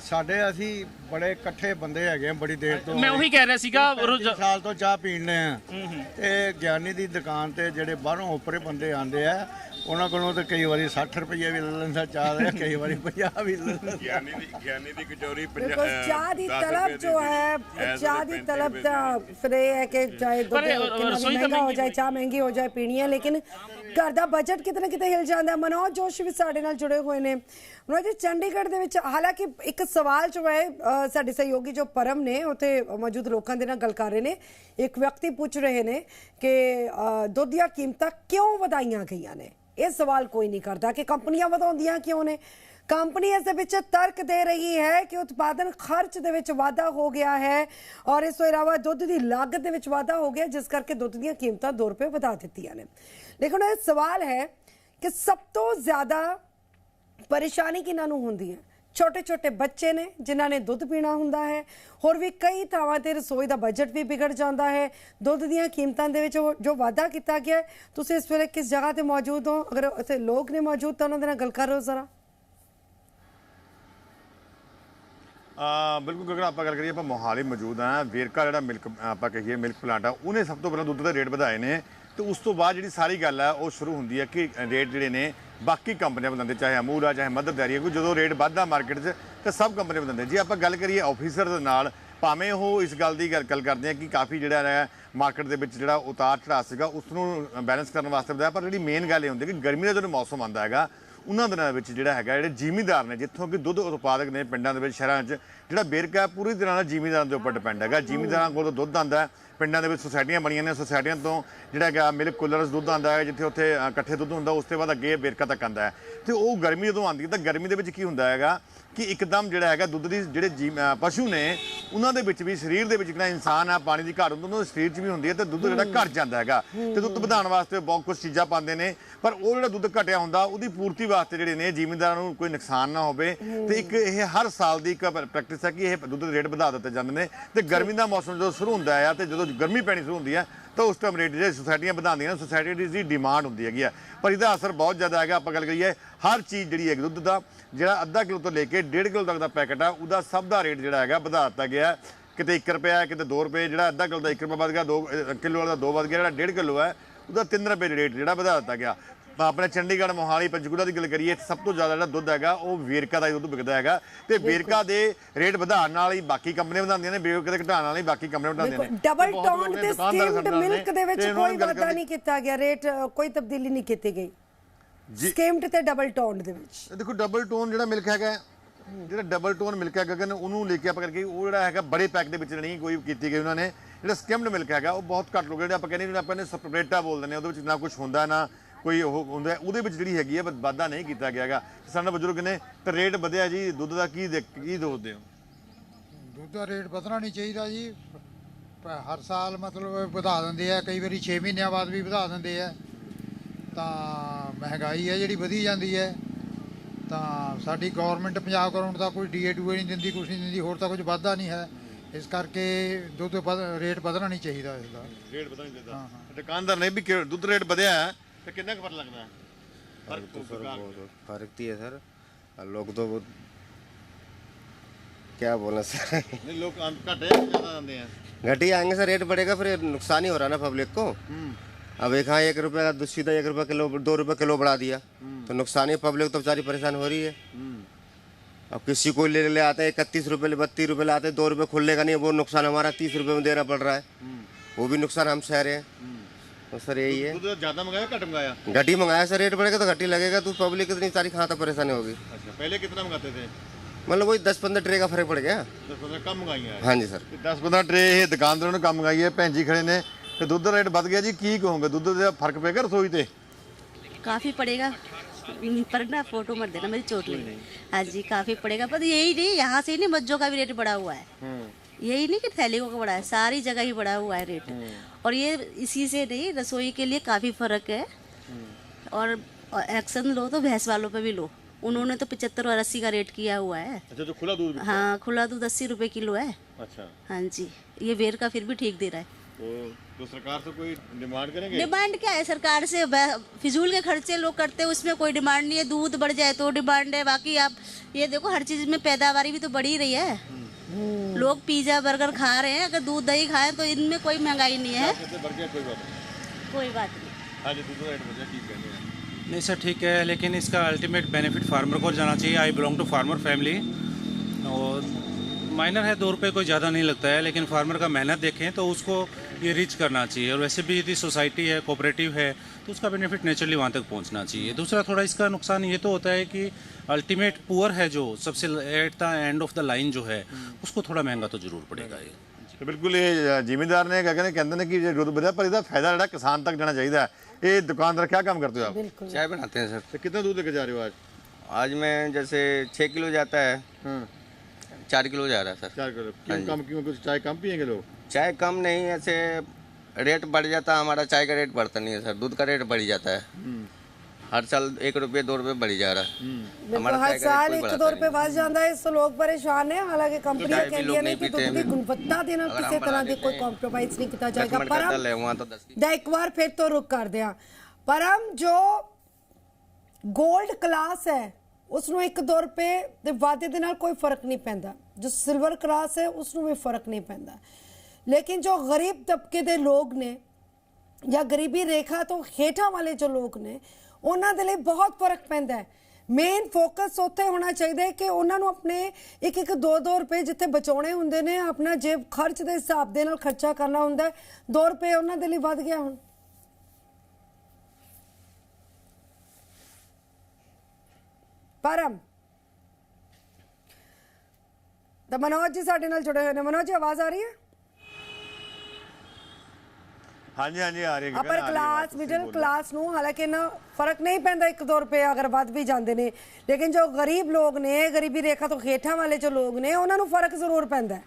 ਸਾਡੇ ਅਸੀਂ ਬੜੇ ਇਕੱਠੇ ਬੰਦੇ ਹੈਗੇ ਆ ਬੜੀ ਦੇਰ ਤੋਂ ਮੈਂ ਉਹੀ ਕਹਿ ਰਿਹਾ ਸੀਗਾ ਰੋਜ਼- ਸਾਲ ਤੋਂ ਚਾਹ ਪੀਣੇ ਆ। ਤੇ ਗਿਆਨੀ ਦੀ ਦੁਕਾਨ ਤੇ ਜਿਹੜੇ ਬਾਹਰੋਂ ਉੱਪਰੇ ਬੰਦੇ ਆਂਦੇ ਆ ਉਹਨਾਂ ਕੋਲੋਂ ਤਾਂ ਕਈ ਵਾਰੀ 60 ਰੁਪਏ ਵੀ ਲੈ ਲੈਂਦਾ ਚਾਹ ਦਾ ਕਈ ਵਾਰੀ 50 ਵੀ ਲੈਂਦਾ। ਗਿਆਨੀ ਦੀ ਗਿਆਨੀ ਦੀ ਕਚੌਰੀ ਬਿਕॉज ਚਾਹ ਦੀ ਤਲਬ ਜੋ ਹੈ ਚਾਹ ਦੀ ਤਲਬ ਦਾ ਫਿਰ ਹੈ ਕਿ ਚਾਹੇ ਦੁੱਧ ਪਰ, ਅ, ਕਿੰਨਾ ਹੋ ਜਾਏ ਚਾਹ ਮਹਿੰਗੀ ਹੋ ਜਾਏ ਪੀਣੀ ਹੈ ਲੇਕਿਨ ਘਰ ਦਾ ਬਜਟ ਕਿਤੇ ਨਾ ਕਿਤੇ ਹਿਲ ਜਾਂਦਾ। ਹੈ। ਮਨੋਜ ਜੋਸ਼ੀ ਵੀ ਸਾਡੇ ਨਾਲ ਜੁੜੇ ਹੋਏ ਨੇ। ਉਹਨਾਂ ਜੀ ਚੰਡੀਗੜ੍ਹ ਦੇ ਵਿੱਚ ਹਾਲਾਂਕਿ ਇੱਕ ਸਵਾਲ ਜੋ ਹੈ ਸਾਡੇ ਸਹਿਯੋਗੀ ਜੋ ਪਰਮ ਨੇ, ਉੱਥੇ ਮੌਜੂਦ ਲੋਕਾਂ ਦੇ ਨਾਲ ਗੱਲ ਕਰ ਰਹੇ ਨੇ। ਇੱਕ ਵਿਅਕਤੀ ਪੁੱਛ ਰਹੇ ਨੇ ਕਿ ਦੁੱਧ ਦੀਆਂ ਕੀਮਤਾਂ ਕਿਉਂ ਵਧਾਈਆਂ ਗਈਆਂ ਨੇ? ਇਹ ਸਵਾਲ ਕੋਈ ਨਹੀਂ ਕਰਦਾ ਕਿ ਕੰਪਨੀਆਂ ਵਧਾਉਂਦੀਆਂ ਕਿਉਂ ਨੇ? ਕੰਪਨੀ ਇਸ ਦੇ ਵਿੱਚ ਤਰਕ ਦੇ ਰਹੀ ਹੈ ਕਿ ਉਤਪਾਦਨ ਖਰਚ ਦੇ ਵਿੱਚ ਵਾਧਾ ਹੋ ਗਿਆ ਹੈ ਔਰ ਇਸ ਤੋਂ ਇਲਾਵਾ ਦੁੱਧ ਦੀ ਲਾਗਤ ਦੇ ਵਿੱਚ ਵਾਧਾ ਹੋ ਗਿਆ, ਜਿਸ ਕਰਕੇ ਦੁੱਧ ਦੀਆਂ ਕੀਮਤਾਂ 2 ਰੁਪਏ ਵਧਾ ਦਿੱਤੀਆਂ ਨੇ। ਲੇਕਿਨ ਇਹ ਸਵਾਲ ਹੈ ਕਿ ਸਭ ਤੋਂ ਜ਼ਿਆਦਾ ਪਰੇਸ਼ਾਨੀ ਕਿਹਨਾਂ ਨੂੰ ਹੁੰਦੀ ਹੈ? ਛੋਟੇ ਛੋਟੇ ਬੱਚੇ ਨੇ, ਜਿਨ੍ਹਾਂ ਨੇ ਦੁੱਧ ਪੀਣਾ ਹੁੰਦਾ ਹੈ। ਹੋਰ ਵੀ ਕਈ ਥਾਵਾਂ ਤੇ ਰਸੋਈ ਦਾ ਬਜਟ ਵੀ ਵਿਗੜ ਜਾਂਦਾ ਹੈ। ਦੁੱਧ ਦੀਆਂ ਕੀਮਤਾਂ ਦੇ ਵਿੱਚ ਜੋ ਵਾਧਾ ਕੀਤਾ ਗਿਆ ਤੁਸੀਂ ਇਸ ਵੇਲੇ ਕਿਸ ਜਗ੍ਹਾ ਤੇ ਮੌਜੂਦ ਹੋ? ਅਗਰ ਉੱਥੇ ਲੋਕ ਨੇ ਮੌਜੂਦ, ਤਾਂ ਉਹਨਾਂ ਦੇ ਨਾਲ ਗੱਲ ਕਰੋ ਜ਼ਰਾ। ਬਿਲਕੁਲ ਗਗਨ, ਆਪਾਂ ਗੱਲ ਕਰੀਏ, ਆਪਾਂ ਮੋਹਾਲੀ ਮੌਜੂਦ ਆ ਵੇਰਕਾ ਜਿਹੜਾ ਮਿਲਕ, ਆਪਾਂ ਕਹੀਏ, ਮਿਲਕ ਪਲਾਂਟ ਆ, ਉਹਨੇ ਸਭ ਤੋਂ ਪਹਿਲਾਂ ਦੁੱਧ ਦੇ ਰੇਟ ਵਧਾਏ ਨੇ। ਤੇ ਉਸ ਤੋਂ ਬਾਅਦ ਜਿਹੜੀ ਸਾਰੀ ਗੱਲ ਆ, ਉਹ ਸ਼ੁਰੂ ਹੁੰਦੀ ਹੈ ਕਿ ਰੇਟ ਜਿਹੜੇ ਨੇ, ਬਾਕੀ ਕੰਪਨੀਆਂ ਵਧਾਉਂਦੇ, ਚਾਹੇ ਅਮੂਲ ਆ, ਚਾਹੇ ਮਦਰ ਡੈਰੀ ਆ ਕੋਈ ਜਦੋਂ ਰੇਟ ਵੱਧਦਾ ਮਾਰਕੀਟ 'ਚ, ਤਾਂ ਸਭ ਕੰਪਨੀਆਂ ਵਧਾਉਂਦੇ। ਜੇ ਆਪਾਂ ਗੱਲ ਕਰੀਏ ਆਫੀਸਰ ਦੇ ਨਾਲ, ਭਾਵੇਂ ਉਹ ਇਸ ਗੱਲ ਦੀ ਗੱਲ ਗੱਲ ਕਰਦੇ ਆ ਕਿ ਕਾਫੀ ਜਿਹੜਾ ਹੈ ਮਾਰਕੀਟ ਦੇ ਵਿੱਚ ਜਿਹੜਾ ਉਤਾਰ ਚੜਾਅ ਸੀਗਾ ਉਸ ਨੂੰ ਬੈਲੈਂਸ ਕਰਨ ਵਾਸਤੇ ਵਧਾਇਆ, ਪਰ ਜਿਹੜੀ ਮੇਨ ਗੱਲ ਇਹ ਹੁੰਦੀ ਕਿ ਗਰਮੀ ਦਾ ਜਦੋਂ ਮੌਸਮ ਆਉਂਦਾ ਹੈਗਾ, ਉਹਨਾਂ ਦਿਨਾਂ ਦੇ ਵਿੱਚ ਜਿਹੜਾ ਹੈਗਾ, ਜਿਹੜੇ ਜ਼ਿਮੀਂਦਾਰ ਨੇ, ਜਿੱਥੋਂ ਕਿ ਦੁੱਧ ਉਤਪਾਦਕ ਨੇ ਪਿੰਡਾਂ ਦੇ ਵਿੱਚ, ਸ਼ਹਿਰਾਂ 'ਚ, ਜਿਹੜਾ ਬੇਰਕਾ ਪੂਰੀ ਤਰ੍ਹਾਂ ਨਾਲ ਜ਼ਿਮੀਂਦਾਰਾਂ ਦੇ ਉੱਪਰ ਡਿਪੈਂਡ ਹੈਗਾ। ਜ਼ਿਮੀਦਾਰਾਂ ਕੋਲੋਂ ਦੁੱਧ ਆਉਂਦਾ ਪਿੰਡਾਂ ਦੇ ਵਿੱਚ ਸੁਸਾਇਟੀਆਂ ਬਣੀਆਂ ਨੇ, ਸੁਸਾਇਟੀਆਂ ਤੋਂ ਜਿਹੜਾ ਹੈਗਾ ਮਿਲਕ ਕੂਲਰਸ ਦੁੱਧ ਆਉਂਦਾ ਹੈ, ਜਿੱਥੇ ਉੱਥੇ ਇਕੱਠੇ ਦੁੱਧ ਹੁੰਦਾ, ਉਸ ਤੋਂ ਬਾਅਦ ਅੱਗੇ ਬੇਰਕਾ ਤੱਕ ਆਉਂਦਾ ਹੈ। ਤੇ ਉਹ ਗਰਮੀ ਜਦੋਂ ਆਉਂਦੀ ਹੈ, ਤਾਂ ਗਰਮੀ ਦੇ ਵਿੱਚ ਕੀ ਹੁੰਦਾ ਹੈਗਾ ਕਿ ਇੱਕਦਮ ਜਿਹੜਾ ਹੈਗਾ ਦੁੱਧ ਦੀ ਜਿਹੜੇ ਜੀ- ਪਸ਼ੂ ਨੇ, ਉਹਨਾਂ ਦੇ ਵਿੱਚ ਵੀ, ਸਰੀਰ ਦੇ ਵਿੱਚ ਜਿਹੜਾ ਇਨਸਾਨ ਆ ਪਾਣੀ ਦੀ ਘਾਟ ਹੁੰਦੀ, ਉਹਨਾਂ ਦੇ ਸਰੀਰ 'ਚ ਵੀ ਹੁੰਦੀ ਹੈ ਤੇ ਦੁੱਧ ਜਿਹੜਾ ਘਟ ਜਾਂਦਾ ਹੈਗਾ। ਤੇ ਦੁੱਧ ਵਧਾਉਣ ਵਾਸਤੇ ਬਹੁਤ ਕੁਝ ਚੀਜ਼ਾਂ ਪਾਉਂਦੇ ਨੇ, ਪਰ ਉਹ ਜਿਹੜਾ ਦੁੱਧ ਘਟਿਆ ਹੁੰਦਾ, ਉਹਦੀ ਪੂਰਤੀ ਵਾਸਤੇ ਜਿਹੜੇ ਨੇ ਜ਼ਿਮੀਂਦਾਰਾਂ ਨੂੰ ਕੋਈ ਨੁਕਸਾਨ ਨਾ ਹੋਵੇ ਤੇ ਇੱਕ ਇਹ ਹਰ ਸਾਲ ਦੀ ਇੱਕ ਪ੍ਰੈਕਟਿਸ ਹੈ ਕਿ ਇਹ ਦੁੱਧ ਦੇ ਰੇਟ ਵਧਾ ਦਿੱਤੇ ਜਾਂਦੇ ਨੇ ਤੇ ਗਰਮੀ ਦਾ ਮੌਸਮ ਜਦੋਂ ਸ਼ੁਰੂ ਹੁੰਦਾ ਹੈ ਤੇ ਜਦੋਂ ਗਰਮੀ ਪੈਣੀ ਸ਼ੁਰੂ ਹੁੰਦੀ ਹੈ, ਤਾਂ ਉਸ ਟਾਈਮ ਰੇਟ ਜਿਹੜੇ ਸੁਸਾਇਟੀਆਂ ਵਧਾਉਂਦੀਆਂ ਨੇ ਸੁਸਾਇਟੀ ਦੀ ਡਿਮਾਂਡ ਹੁੰਦੀ ਹੈਗੀ ਆ। ਪਰ ਇਹਦਾ ਅਸਰ ਬਹੁਤ ਜ਼ਿਆਦਾ ਹੈਗਾ, ਆਪਾਂ ਗੱਲ ਕਰੀਏ, ਹਰ ਚੀਜ਼ ਜਿਹੜੀ ਹੈ ਦੁੱਧ ਦਾ, ਜਿਹੜਾ ਅੱਧਾ ਕਿਲੋ ਤੋਂ ਲੈ ਕੇ 1.5 ਕਿਲੋ ਤੱਕ ਦਾ ਪੈਕੇਟ ਆ, ਉਹਦਾ ਸਭ ਦਾ ਰੇਟ ਜਿਹੜਾ ਹੈਗਾ ਵਧਾ ਦਿੱਤਾ ਗਿਆ ਕਿਤੇ 1 ਰੁਪਿਆ ਕਿਤੇ 2 ਰੁਪਏ, ਜਿਹੜਾ ਅੱਧਾ ਕਿਲੋ ਦਾ 1 ਰੁਪਏ ਵੱਧ ਗਿਆ 2 ਕਿਲੋ ਵਾਲਾ ਦਾ 2 ਵੱਧ ਗਿਆ, ਜਿਹੜਾ 1.5 ਕਿਲੋ ਹੈ, ਉਹਦਾ 3 ਰੁਪਏ ਰੇਟ ਜਿਹੜਾ ਵਧਾ ਦਿੱਤਾ ਗਿਆ। ਆਪਣੇ ਚੰਡੀਗੜ੍ਹ ਮੋਹਾਲੀ ਪੰਚਕੂਲਾ ਦੀ ਗੱਲ ਕਰੀਏ ਸਭ ਤੋਂ ਜ਼ਿਆਦਾ ਜਿਹੜਾ ਦੁੱਧ ਹੈਗਾ ਉਹ ਵੇਰਕਾ ਦਾ ਹੀ ਦੁੱਧ ਵਿਕਦਾ ਹੈਗਾ ਤੇ ਵੇਰਕਾ ਦੇ ਰੇਟ ਵਧਾਉਣ ਨਾਲ ਹੀ ਬਾਕੀ ਕੰਪਨੀਆਂ ਵਧਾਉਂਦੀਆਂ ਨੇ ਵੇਰਕਾ ਦੇ ਘਟਾਉਣ ਨਾਲ ਹੀ ਬਾਕੀ ਕੰਪਨੀਆਂ ਵਧਾਉਂਦੀਆਂ ਨੇ। ਡਬਲ ਟੋਨ ਤੇ ਸਟੀਮਡ ਮਿਲਕ ਦੇ ਵਿੱਚ ਕੋਈ ਵਾਧਾ ਨਹੀਂ ਕੀਤਾ ਗਿਆ ਰੇਟ ਕੋਈ ਤਬਦੀਲੀ ਨਹੀਂ ਕੀਤੀ ਗਈ। ਜੀ। ਸਕਿਮਡ ਤੇ ਡਬਲ ਟੋਨ ਦੇ ਵਿੱਚ। ਇਹ ਦੇਖੋ ਡਬਲ ਟੋਨ ਜਿਹੜਾ ਮਿਲਕ ਹੈਗਾ ਜਿਹੜਾ ਡਬਲ ਟੋਨ ਮਿਲਕ ਹੈ ਗਗਨ ਉਹਨੂੰ ਲੈ ਕੇ ਆਪਾਂ ਕਰਕੇ ਉਹ ਜਿਹੜਾ ਹੈਗਾ ਬੜੇ ਪੈਕ ਦੇ ਵਿੱਚ ਨਹੀਂ ਕੋਈ ਕੀਤੀ ਗਈ ਉਹਨਾਂ ਨੇ। ਜਿਹੜਾ ਸਕimmed ਮਿਲਕ ਹੈਗਾ ਉਹ ਬਹੁਤ ਘੱਟ ਲੋਕ ਜਿਹੜੇ ਆਪਾਂ ਕਹਿੰਦੇ ਨੇ ਆਪਾਂ ਨੇ ਸਪਰੇਟਾ ਬੋਲਦੇ ਨੇ ਉਹਦੇ ਵਿੱਚ ਨਾ ਕੁਝ ਹੁੰਦਾ ਨਾ ਕੋਈ ਉਹ ਹੁੰਦਾ ਉਹਦੇ ਵਿੱਚ ਜਿਹੜੀ ਹੈਗੀ ਹੈ ਵਾਧਾ ਨਹੀਂ ਕੀਤਾ ਗਿਆ ਹੈਗਾ ਸਾਡੇ ਬਜ਼ੁਰਗ ਨੇ ਤੇ ਰੇਟ ਵਧਿਆ ਜੀ ਦੁੱਧ ਦਾ ਕੀ ਦੇਖ- ਕੀ ਦੋਦੇ ਹੋ ਦੁੱਧ ਦਾ ਰੇਟ ਵਧਣਾ ਨਹੀਂ ਚਾਹੀਦਾ ਜੀ। ਪ- ਹਰ ਸਾਲ ਮਤਲਬ ਵਧਾ ਦਿੰਦੇ ਆ ਕਈ ਵਾਰੀ 6 ਮਹੀਨਿਆਂ ਬਾਅਦ ਵੀ ਵਧਾ ਦਿੰਦੇ ਆ। ਤਾਂ ਮਹਿੰਗਾਈ ਹੈ ਜਿਹੜੀ ਵਧੀ ਜਾਂਦੀ ਹੈ। ਤਾਂ ਸਾਡੀ ਗਵਰਨਮੈਂਟ ਪੰਜਾਬ ਗਵਰਨਮੈਂਟ ਦਾ ਕੋਈ ਡੀਏ ਡੂਏ ਨਹੀਂ ਦਿੰਦੀ ਕੁਛ ਨਹੀਂ ਦਿੰਦੀ ਹੋਰ ਤਾਂ ਕੁਝ ਵਾਧਾ ਨਹੀਂ ਹੈ। ਇਸ ਕਰਕੇ ਦੁੱਧ ਵਧ- ਰੇਟ ਵਧਣਾ ਨਹੀਂ ਚਾਹੀਦਾ ਇਸ ਦਾ। ਰੇਟ ਵਧਾ ਨਹੀਂ ਦਿੰਦਾ ਦੁਕਾਨਦਾਰ ਨੇ ਵੀ ਕਿ ਦੁੱਧ ਰੇਟ ਵਧਿਆ ਹੈ तो कितना का तो सर बहुत फ़र्क तो तो क्या बोला सर? लोग घटी आएँगे सर रेट बढ़ेगा फिर नुकसान ही हो रहा ना पब्लिक को। अब एक हाँ एक रुपए का सीधा एक रुपए किलो दो रुपए किलो बढ़ा दिया। तो नुकसान ही पब्लिक तो बेचारी परेशान हो रही है। अब किसी को ले ले आते हैं इकतीस रुपये बत्तीस रुपये लाते दो रुपए खुलने का नहीं वो नुकसान हमारा तीस रुपए में देना पड़ रहा है। वो भी नुकसान हम सह रहे हैं तो सर यही है ਦੁੱਧ ਜ਼ਿਆਦਾ ਮੰਗਾਇਆ ਘੱਟ ਮੰਗਾਇਆ घटी मंगाया सर रेट बढ़ेगा तो घटी लगेगा तो पब्लिक इतनी सारी कहाँ तक परेशानी होगी अच्छा पहले कितना मंगाते थे मतलब वही दस पंद्रह ट्रे का फर्क पड़ गया दस पंद्रह कम मंगाई है हाँ जी सर 10 15 ਟਰੇ ਇਹ ਦੁਕਾਨਦਾਰਾਂ ਨੂੰ ਕੰਮ ਮੰਗਾਈ ਹੈ ਭੈਣ ਜੀ ਖੜੇ ਨੇ ਤੇ ਦੁੱਧ ਦਾ ਰੇਟ ਵੱਧ ਗਿਆ ਜੀ ਕੀ ਕਹੋਗੇ ਦੁੱਧ ਦਾ ਫਰਕ ਪਏਗਾ ਰਸੋਈ ਤੇ काफी पड़ेगा हम्म, पर ना फोटो मत देना मेरी चोट लगी हाँ जी काफी पड़ेगा पर यही नहीं यहाँ से ही नहीं मज्जों का भी रेट बढ़ा हुआ है यही नहीं कि थैली का बढ़ा है सारी जगह ही बढ़ा हुआ है रेट हम्म। और ये इसी से नहीं रसोई के लिए काफ़ी फ़र्क है। हम्म। और एक्शन लो तो भैंस वालों पे भी लो। उन्होंने तो पचहत्तर और अस्सी का रेट किया हुआ है। अच्छा तो खुला दूध हाँ? खुला दूध अस्सी रुपए किलो है। अच्छा। हाँ जी ये वेर का फिर भी ठीक दे रहा है। तो, तो सरकार से कोई डिमांड करेंगे? डिमांड क्या है? सरकार से फिजूल के खर्चे लोग करते हैं उसमें कोई डिमांड नहीं है। दूध बढ़ जाए तो डिमांड है। बाकी आप ये देखो हर चीज़ में पैदावार भी तो बढ़ी रही है। हम्म। लोग पिज़्ज़ा बर्गर खा रहे हैं। अगर दूध दही खाए तो इनमें कोई महँगाई नहीं है। कोई बात नहीं। हाँ है नहीं सर ठीक है लेकिन इसका अल्टीमेट बेनिफिट फार्मर को जाना चाहिए। I belong to farmer family और माइनर है दो रुपये कोई ज़्यादा नहीं लगता है लेकिन फार्मर का मेहनत देखें तो उसको ये रीच करना चाहिए और वैसे भी यदि सोसाइटी है कोऑपरेटिव है तो उसका बेनिफिट नेचुरली वहाँ तक पहुँचना चाहिए दूसरा थोड़ा इसका नुकसान ये तो होता है कि अल्टीमेट पुअर है जो सबसे at the end of the line जो है उसको थोड़ा महंगा तो ज़रूर पड़ेगा ये ਤੇ ਬਿਲਕੁਲ ਇਹ ਜ਼ਿਮੀਂਦਾਰ ਨੇ ਕਿਹਾ ਕਹਿੰਦੇ ਕਹਿੰਦੇ ਨੇ ਕਿ ਜੇ ਦੁੱਧ ਵਧਿਆ ਪਰ ਇਹਦਾ ਫਾਇਦਾ ਜਿਹੜਾ ਕਿਸਾਨ ਤੱਕ ਜਾਣਾ ਚਾਹੀਦਾ ਹੈ ਇਹ ਦੁਕਾਨਦਾਰ क्या काम करते हो आप चाय बनाते हैं सर तो कितना दूध लेके जा रहे हो आज आज मैं जैसे छः किलो जाता है हाँ चार किलो जा रहा है सर चार किलो क्यों कम क्यों कुछ चाय कम पियेंगे लोग चाय कम नहीं ऐसे रेट बढ़ जाता है हमारा चाय का रेट बढ़ता नहीं है सर दूध का रेट बढ़ जाता है। ਹਰ ਸਾਲ 1 ਰੁਪਏ 2 ਰੁਪਏ ਬੜੀ ਜਾ ਰਹਾ ਹਮਾਰਾ ਹਰ ਸਾਲ 1 2 ਰੁਪਏ ਵੱਧ ਜਾਂਦਾ ਹੈ ਇਸ ਤੋਂ ਲੋਕ ਪਰੇਸ਼ਾਨ ਹੈ ਹਾਲਾਂਕਿ ਕੰਪਨੀਆਂ ਕਹਿੰਦੀਆਂ ਨੇ ਕਿ ਦੁੱਧ ਦੀ ਗੁਣਵੱਤਾ ਦੇ ਨਾਲ ਕਿਸੇ ਤਰ੍ਹਾਂ ਦੀ ਕੋਈ ਕੰਪਰੋਮਾਈਜ਼ ਨਹੀਂ ਕੀਤਾ ਜਾਏਗਾ ਪਰ ਦਾ ਇੱਕ ਵਾਰ ਫਿਰ ਤੋਂ ਰੁਕ ਕਰਦੇ ਆ ਪਰਮ ਜੋ 골ਡ ਕਲਾਸ ਹੈ ਉਸ ਨੂੰ 1-2 ਰੁਪਏ ਦੇ ਵਾਅਦੇ ਦੇ ਨਾਲ ਕੋਈ ਫ਼ਰਕ ਨਹੀਂ ਪੈਂਦਾ ਜੋ ਸਿਲਵਰ ਕਲਾਸ ਹੈ ਉਸ ਵੀ ਫ਼ਰਕ ਨਹੀਂ ਪੈਂਦਾ ਲੇਕਿਨ ਜੋ ਗਰੀਬ ਤਬਕੇ ਦੇ ਲੋਕ ਨੇ ਜਾਂ ਗਰੀਬੀ ਰੇਖਾ ਤੋਂ ਹੇਠਾਂ ਵਾਲੇ ਜੋ ਲੋਕ ਨੇ, ਉਹਨਾਂ ਦੇ ਲਈ ਬਹੁਤ ਫ਼ਰਕ ਪੈਂਦਾ ਹੈ। ਮੇਨ ਫੋਕਸ ਉੱਥੇ ਹੋਣਾ ਚਾਹੀਦਾ ਹੈ ਕਿ ਉਹਨਾਂ ਨੂੰ ਆਪਣੇ ਇੱਕ ਇੱਕ 2-2 ਰੁਪਏ ਜਿੱਥੇ ਬਚਾਉਣੇ ਹੁੰਦੇ ਨੇ, ਆਪਣਾ ਜੇਬ ਖਰਚ ਦੇ ਹਿਸਾਬ ਦੇ ਨਾਲ ਖਰਚਾ ਕਰਨਾ ਹੁੰਦਾ ਹੈ। 2 ਰੁਪਏ ਉਹਨਾਂ ਦੇ ਲਈ ਵੱਧ ਗਿਆ ਹੁਣ। ਪਰਮ ਤਾਂ ਮਨੋਜ ਜੀ ਸਾਡੇ ਨਾਲ ਜੁੜੇ ਹੋਏ ਨੇ। ਮਨੋਜ ਜੀ, ਆਵਾਜ਼ ਆ ਰਹੀ ਹੈ? ਹਾਂਜੀ ਹਾਂਜੀ ਆ ਰਹੀ ਹੈ ਅਪਰ ਕਲਾਸ ਮਿਡਲ ਕਲਾਸ ਨੂੰ ਹਾਲਾਂਕਿ ਨਾ ਫ਼ਰਕ ਨਹੀਂ ਪੈਂਦਾ 1-2 ਰੁਪਏ ਅਗਰ ਵੱਧ ਵੀ ਜਾਂਦੇ ਨੇ। ਲੇਕਿਨ ਜੋ ਗਰੀਬ ਲੋਕ ਨੇ ਗਰੀਬੀ ਰੇਖਾ ਤੋਂ ਖੇਠਾਂ ਵਾਲੇ ਜੋ ਲੋਕ ਨੇ ਉਹਨਾਂ ਨੂੰ ਫ਼ਰਕ ਜ਼ਰੂਰ ਪੈਂਦਾ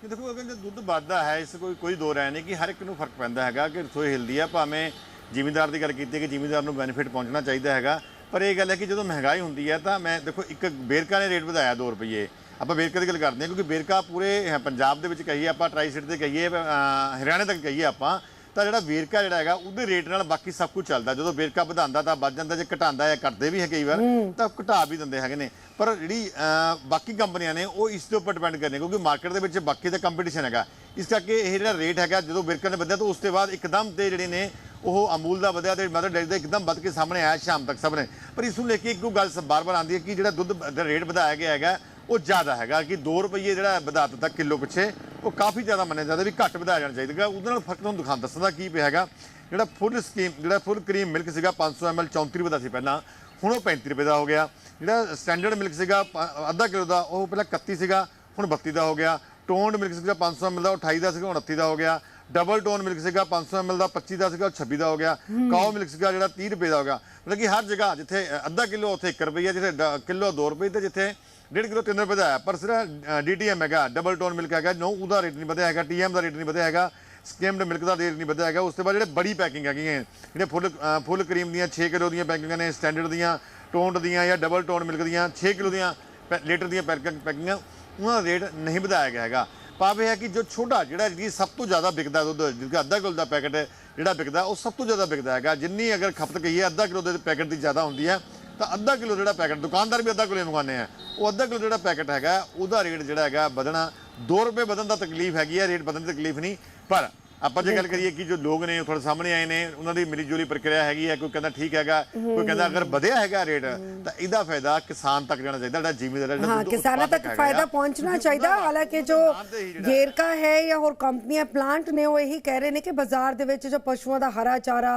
ਕਿ ਦੇਖੋ ਅਗਰ ਦੁੱਧ ਵੱਧਦਾ ਹੈ ਇਸ ਕੋਈ ਕੋਈ ਦੋ ਰਾਇ ਨਹੀਂ ਕਿ ਹਰ ਇੱਕ ਨੂੰ ਫ਼ਰਕ ਪੈਂਦਾ ਹੈਗਾ ਕਿ ਰਸੋਈ ਹਿਲਦੀ ਆ ਭਾਵੇਂ ਜ਼ਿਮੀਂਦਾਰ ਦੀ ਗੱਲ ਕੀਤੀ ਕਿ ਜ਼ਿਮੀਂਦਾਰ ਨੂੰ ਬੈਨੀਫਿਟ ਪਹੁੰਚਣਾ ਚਾਹੀਦਾ ਹੈਗਾ। ਪਰ ਇਹ ਗੱਲ ਹੈ ਕਿ ਜਦੋਂ ਮਹਿੰਗਾਈ ਹੁੰਦੀ ਹੈ ਤਾਂ ਮੈਂ ਦੇਖੋ ਇੱਕ ਬੇਰਕਾ ਨੇ ਰੇਟ ਵਧਾਇਆ 2 ਰੁਪਏ। ਆਪਾਂ ਬੇਰਕਾ ਦੀ ਗੱਲ ਕਰਦੇ ਹਾਂ ਕਿਉਂਕਿ ਬੇਰਕਾ ਪੂਰੇ ਪੰਜਾਬ ਦੇ ਵਿੱਚ ਕਹੀਏ ਆਪਾਂ ਟਰਾਈ ਸਿਟ ਤੇ ਕਹੀਏ ਹਰਿਆਣੇ ਤੱਕ ਕਹੀਏ ਆਪਾਂ ਤਾਂ ਜਿਹੜਾ ਵੇਰਕਾ ਜਿਹੜਾ ਹੈਗਾ ਉਹਦੇ ਰੇਟ ਨਾਲ ਬਾਕੀ ਸਭ ਕੁਝ ਚੱਲਦਾ। ਜਦੋਂ ਵੇਰਕਾ ਵਧਾਉਂਦਾ ਤਾਂ ਵੱਧ ਜਾਂਦਾ ਜੇ ਘਟਾਉਂਦਾ ਹੈ ਘਟਦੇ ਵੀ ਹੈ ਕਈ ਵਾਰ ਤਾਂ ਘਟਾ ਵੀ ਦਿੰਦੇ ਹੈਗੇ ਨੇ। ਪਰ ਜਿਹੜੀ ਬਾਕੀ ਕੰਪਨੀਆਂ ਨੇ ਉਹ ਇਸ ਦੇ ਉੱਪਰ ਡਿਪੈਂਡ ਕਰਨੇ ਕਿਉਂਕਿ ਮਾਰਕੀਟ ਦੇ ਵਿੱਚ ਬਾਕੀ ਦਾ ਕੰਪੀਟੀਸ਼ਨ ਹੈਗਾ। ਇਸ ਕਰਕੇ ਇਹ ਜਿਹੜਾ ਰੇਟ ਹੈਗਾ ਜਦੋਂ ਵੇਰਕਾ ਨੇ ਵਧਿਆ ਤਾਂ ਉਸ ਤੋਂ ਬਾਅਦ ਇੱਕਦਮ ਤੇ ਜਿਹੜੇ ਨੇ ਉਹ ਅਮੂਲ ਦਾ ਵਧਿਆ ਤੇ ਮਦਰ ਡੇਰੀ ਦਾ ਇੱਕਦਮ ਵੱਧ ਕੇ ਸਾਹਮਣੇ ਆਇਆ ਸ਼ਾਮ ਤੱਕ ਸਭ ਨੇ ਪਰ ਇਸ ਨੂੰ ਲੈ ਕੇ ਇੱਕ ਗੱਲ ਬਾਰ-ਬਾਰ ਆਉਂਦੀ ਹੈ ਕਿ ਜਿਹੜਾ ਦੁੱਧ ਦਾ ਰੇਟ ਵਧਾਇਆ ਗਿਆ ਹੈਗਾ ਉਹ ਜ਼ਿਆਦਾ ਹੈਗਾ ਕਿ 2 ਰੁਪਏ ਜਿਹੜਾ ਵਧਾ ਦਿੱਤਾ ਕਿਲੋ ਪਿੱਛੇ ਉਹ ਕਾਫੀ ਜ਼ਿਆਦਾ ਮੰਨਿਆ ਜਾਂਦਾ ਵੀ ਘੱਟ ਵਧਾਇਆ ਜਾਣਾ ਚਾਹੀਦਾ। ਉਹਦੇ ਨਾਲ ਫ਼ਰਕ ਤੁਹਾਨੂੰ ਦਿਖਾਉਣ ਦੱਸਣ ਦਾ ਕੀ ਪਿਆ ਹੈਗਾ। ਜਿਹੜਾ ਫੁੱਲ ਸਕੀਮ ਜਿਹੜਾ ਫੁੱਲ ਕਰੀਮ ਮਿਲਕ ਸੀਗਾ 500 ml 34 ਰੁਪਏ ਦਾ ਸੀ ਪਹਿਲਾਂ। ਹੁਣ ਉਹ 35 ਰੁਪਏ ਦਾ ਹੋ ਗਿਆ। ਜਿਹੜਾ ਸਟੈਂਡਰਡ ਮਿਲਕ ਸੀਗਾ ਅੱਧਾ ਕਿਲੋ ਦਾ ਉਹ ਪਹਿਲਾਂ 31 ਸੀਗਾ ਹੁਣ 32 ਦਾ ਹੋ ਗਿਆ। ਟੋਨਡ ਮਿਲਕ ਸੀਗਾ 500 ml ਦਾ ਉਹ 28 ਦਾ ਸੀਗਾ ਹੁਣ 29 ਦਾ ਹੋ ਗਿਆ। ਡਬਲ ਟੋਨ ਮਿਲਕ ਸੀਗਾ 500 ml ਦਾ 25 ਦਾ ਸੀਗਾ ਉਹ 26 ਦਾ ਹੋ ਗਿਆ। ਕਾਓ ਮਿਲਕ ਸੀਗਾ ਜਿਹੜਾ 30 ਰੁਪਏ ਦਾ ਹੋ ਗਿਆ। ਮਤਲਬ ਕਿ ਹਰ ਜਗ੍ਹਾ ਜਿੱਥੇ ਅੱਧਾ ਕਿਲੋ ਉੱਥੇ 1 ਰੁਪਈਆ ਜਿੱਥੇ ਕਿਲੋ 2 ਰੁਪਏ ਤੇ ਜਿੱਥੇ 1.5 ਕਿਲੋ 3 ਰੁਪਏ ਦਾ ਹੈ, ਪਰ ਸਿਰਫ ਡੀਟੀਐਮ ਹੈਗਾ ਡਬਲ ਟੋਨ ਮਿਲਕ ਹੈਗਾ, ਨੋ ਉਹਦਾ ਰੇਟ ਨਹੀਂ ਵਧਿਆ ਹੈਗਾ ਟੀਐਮ ਦਾ ਰੇਟ ਨਹੀਂ ਵਧਿਆ ਹੈਗਾ ਸਕੇਮਡ ਮਿਲਕ ਦਾ ਰੇਟ ਨਹੀਂ ਵਧਿਆ ਹੈਗਾ, ਉਸ ਤੋਂ ਬਾਅਦ ਜਿਹੜੇ ਬੜੀ ਪੈਕਿੰਗ ਹੈਗੀਆਂ ਜਿਹੜੇ ਫੁੱਲ ਫੁੱਲ ਕਰੀਮ ਦੀਆਂ 6 ਕਿਲੋ ਦੀਆਂ ਪੈਕਿੰਗਾਂ ਨੇ ਸਟੈਂਡਰਡ ਦੀਆਂ ਟੋਨਡ ਦੀਆਂ ਜਾਂ ਡਬਲ ਟੋਨ ਮਿਲਕ ਦੀਆਂ 6 ਕਿਲੋ ਦੀਆਂ ਪੈ- ਲੀਟਰ ਦੀਆਂ ਪੈਕਿੰਗ- ਪੈਕਿੰਗਾਂ ਉਹਨਾਂ ਦਾ ਰੇਟ ਨਹੀਂ ਵਧਾਇਆ ਗਿਆ ਹੈਗਾ। ਭਾਵ ਹੈ ਕਿ ਜੋ ਛੋਟਾ, ਜਿਹੜਾ ਜਿਹੜੀ ਸਭ ਤੋਂ ਜ਼ਿਆਦਾ ਵਿਕਦਾ ਦੁੱਧ ਜਿਹੜਾ ਅੱਧਾ ਕਿਲੋ ਦਾ ਪੈਕਟ ਜਿਹੜਾ ਵਿਕਦਾ, ਉਹ ਸਭ ਤੋਂ ਜ਼ਿਆਦਾ ਵਿਕਦਾ ਹੈਗਾ। ਜਿੰਨੀ ਅਗਰ ਖਪਤ ਕਹੀਏ, ਅੱਧਾ ਕਿਲੋ ਦੇ ਪੈਕਟ ਦੀ ਜ਼ਿਆਦਾ ਹੁੰਦੀ ਹੈ। ਤਾਂ ਅੱਧਾ ਕਿਲੋ ਜਿਹੜਾ ਪੈਕਟ ਦੁਕਾਨਦਾਰ ਵੀ ਅੱਧਾ ਕਿਲੋ ਮੰਗਾਉਂਦੇ ਆ। ਉਹ ਅੱਧਾ ਕਿਲੋ ਜਿਹੜਾ ਪੈਕਟ ਹੈਗਾ ਉਹਦਾ ਰੇਟ ਜਿਹੜਾ ਹੈਗਾ ਵਧਣਾ 2 ਰੁਪਏ ਵਧਣ ਦਾ ਤਕਲੀਫ ਹੈਗੀ ਆ ਰੇਟ ਵਧਣ ਦੀ ਤਕਲੀਫ ਨਹੀਂ। ਪਰ ਆਪਾਂ ਜੇ ਗੱਲ ਕਰੀਏ ਕਿ ਜੋ ਲੋਕ ਨੇ ਉਹ ਤੁਹਾਡੇ ਸਾਹਮਣੇ ਆਏ ਨੇ ਉਹਨਾਂ ਦੀ ਮਿਲੀ ਜੁਲੀ ਪ੍ਰਕਿਰਿਆ ਹੈਗੀ ਹੈ ਕੋਈ ਕਹਿੰਦਾ ਠੀਕ ਹੈਗਾ ਕੋਈ ਕਹਿੰਦਾ ਅਗਰ ਵਧਿਆ ਹੈਗਾ ਰੇਟ ਤਾਂ ਇਹਦਾ ਫਾਇਦਾ ਕਿਸਾਨ ਤੱਕ ਜਾਣਾ ਚਾਹੀਦਾ ਜਿਹੜਾ ਜ਼ਿਮੀਦਾਰ ਜਿਹੜਾ ਹਾਂ ਕਿਸਾਨਾਂ ਤੱਕ ਫਾਇਦਾ ਪਹੁੰਚਣਾ ਚਾਹੀਦਾ ਹਾਲਾਂਕਿ ਜੋ ਗੇਰਕਾ ਹੈ ਜਾਂ ਹੋਰ ਕੰਪਨੀਆਂ ਪਲਾਂਟ ਨੇ ਉਹ ਇਹੀ ਕਹਿ ਰਹੇ ਨੇ ਕਿ ਬਾਜ਼ਾਰ ਦੇ ਵਿੱਚ ਜੋ ਪਸ਼ੂਆਂ ਦਾ ਹਰਾ ਚਾਰਾ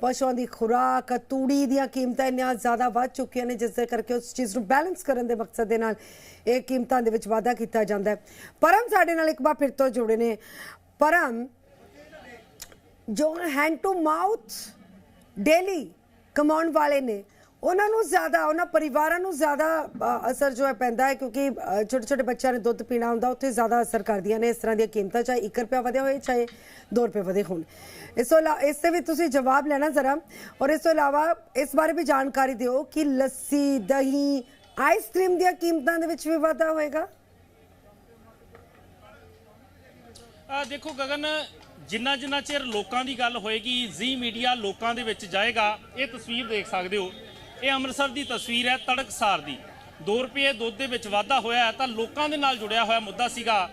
ਪਸ਼ੂਆਂ ਦੀ ਖੁਰਾਕ, ਤੂੜੀ ਦੀਆਂ ਕੀਮਤਾਂ ਇੰਨੀਆਂ ਜ਼ਿਆਦਾ ਵੱਧ ਚੁੱਕੀਆਂ ਨੇ, ਜਿਸ ਦੇ ਕਰਕੇ ਉਸ ਚੀਜ਼ ਨੂੰ ਬੈਲੈਂਸ ਕਰਨ ਦੇ ਮਕਸਦ ਦੇ ਨਾਲ ਇਹ ਕੀਮਤਾਂ ਦੇ ਵਿੱਚ ਵਾਧਾ ਕੀਤਾ ਜਾਂਦਾ ਹੈ। ਪਰਮ ਸਾਡੇ ਨਾਲ ਇੱਕ ਵਾਰ ਫਿਰ ਤੋਂ ਜੁੜੇ ਨੇ। ਪਰਮ, ਜੋ ਹੈਂਡ ਟੂ ਮਾਊਥ ਡੇਲੀ ਕਮਾਉਣ ਵਾਲੇ ਨੇ ਉਹਨਾਂ ਨੂੰ ਜ਼ਿਆਦਾ ਉਹਨਾਂ ਪਰਿਵਾਰਾਂ ਨੂੰ ਜ਼ਿਆਦਾ ਅਸਰ ਜੋ ਹੈ ਪੈਂਦਾ ਹੈ ਕਿਉਂਕਿ ਛੋਟੇ ਛੋਟੇ ਬੱਚਿਆਂ ਨੇ ਦੁੱਧ ਪੀਣਾ ਹੁੰਦਾ ਉੱਥੇ ਜ਼ਿਆਦਾ ਅਸਰ ਕਰਦੀਆਂ ਨੇ ਇਸ ਤਰ੍ਹਾਂ ਦੀਆਂ ਕੀਮਤਾਂ ਚਾਹੇ 1 ਰੁਪਿਆ ਵਧਿਆ ਹੋਏ ਚਾਹੇ 2 ਰੁਪਏ ਵਧੇ ਹੋਣ। ਇਸ ਤੋਂ ਇਲਾ- ਇਸ ਤੇ ਵੀ ਤੁਸੀਂ ਜਵਾਬ ਲੈਣਾ ਜ਼ਰਾ ਔਰ ਇਸ ਤੋਂ ਇਲਾਵਾ ਇਸ ਬਾਰੇ ਵੀ ਜਾਣਕਾਰੀ ਦਿਓ ਕਿ ਲੱਸੀ ਦਹੀਂ ਆਈਸਕ੍ਰੀਮ ਦੀਆਂ ਕੀਮਤਾਂ ਦੇ ਵਿੱਚ ਵੀ ਵਾਧਾ ਹੋਏਗਾ। ਅ, ਦੇਖੋ ਗਗਨ ਜਿੰਨਾ ਜਿੰਨਾ ਚਿਰ ਲੋਕਾਂ ਦੀ ਗੱਲ ਹੋਏਗੀ ਜ਼ੀ ਮੀਡੀਆ ਲੋਕਾਂ ਦੇ ਵਿੱਚ ਜਾਏਗਾ ਇਹ ਤਸਵੀਰ ਦੇਖ ਸਕਦੇ ਹੋ। ਇਹ ਅੰਮ੍ਰਿਤਸਰ ਦੀ ਤਸਵੀਰ ਹੈ, ਤੜਕਸਾਰ ਦੀ। 2 ਰੁਪਏ ਦੁੱਧ ਦੇ ਵਿੱਚ ਵਾਧਾ ਹੋਇਆ ਹੈ ਤਾਂ ਲੋਕਾਂ ਦੇ ਨਾਲ ਜੁੜਿਆ ਹੋਇਆ ਮੁੱਦਾ ਸੀਗਾ।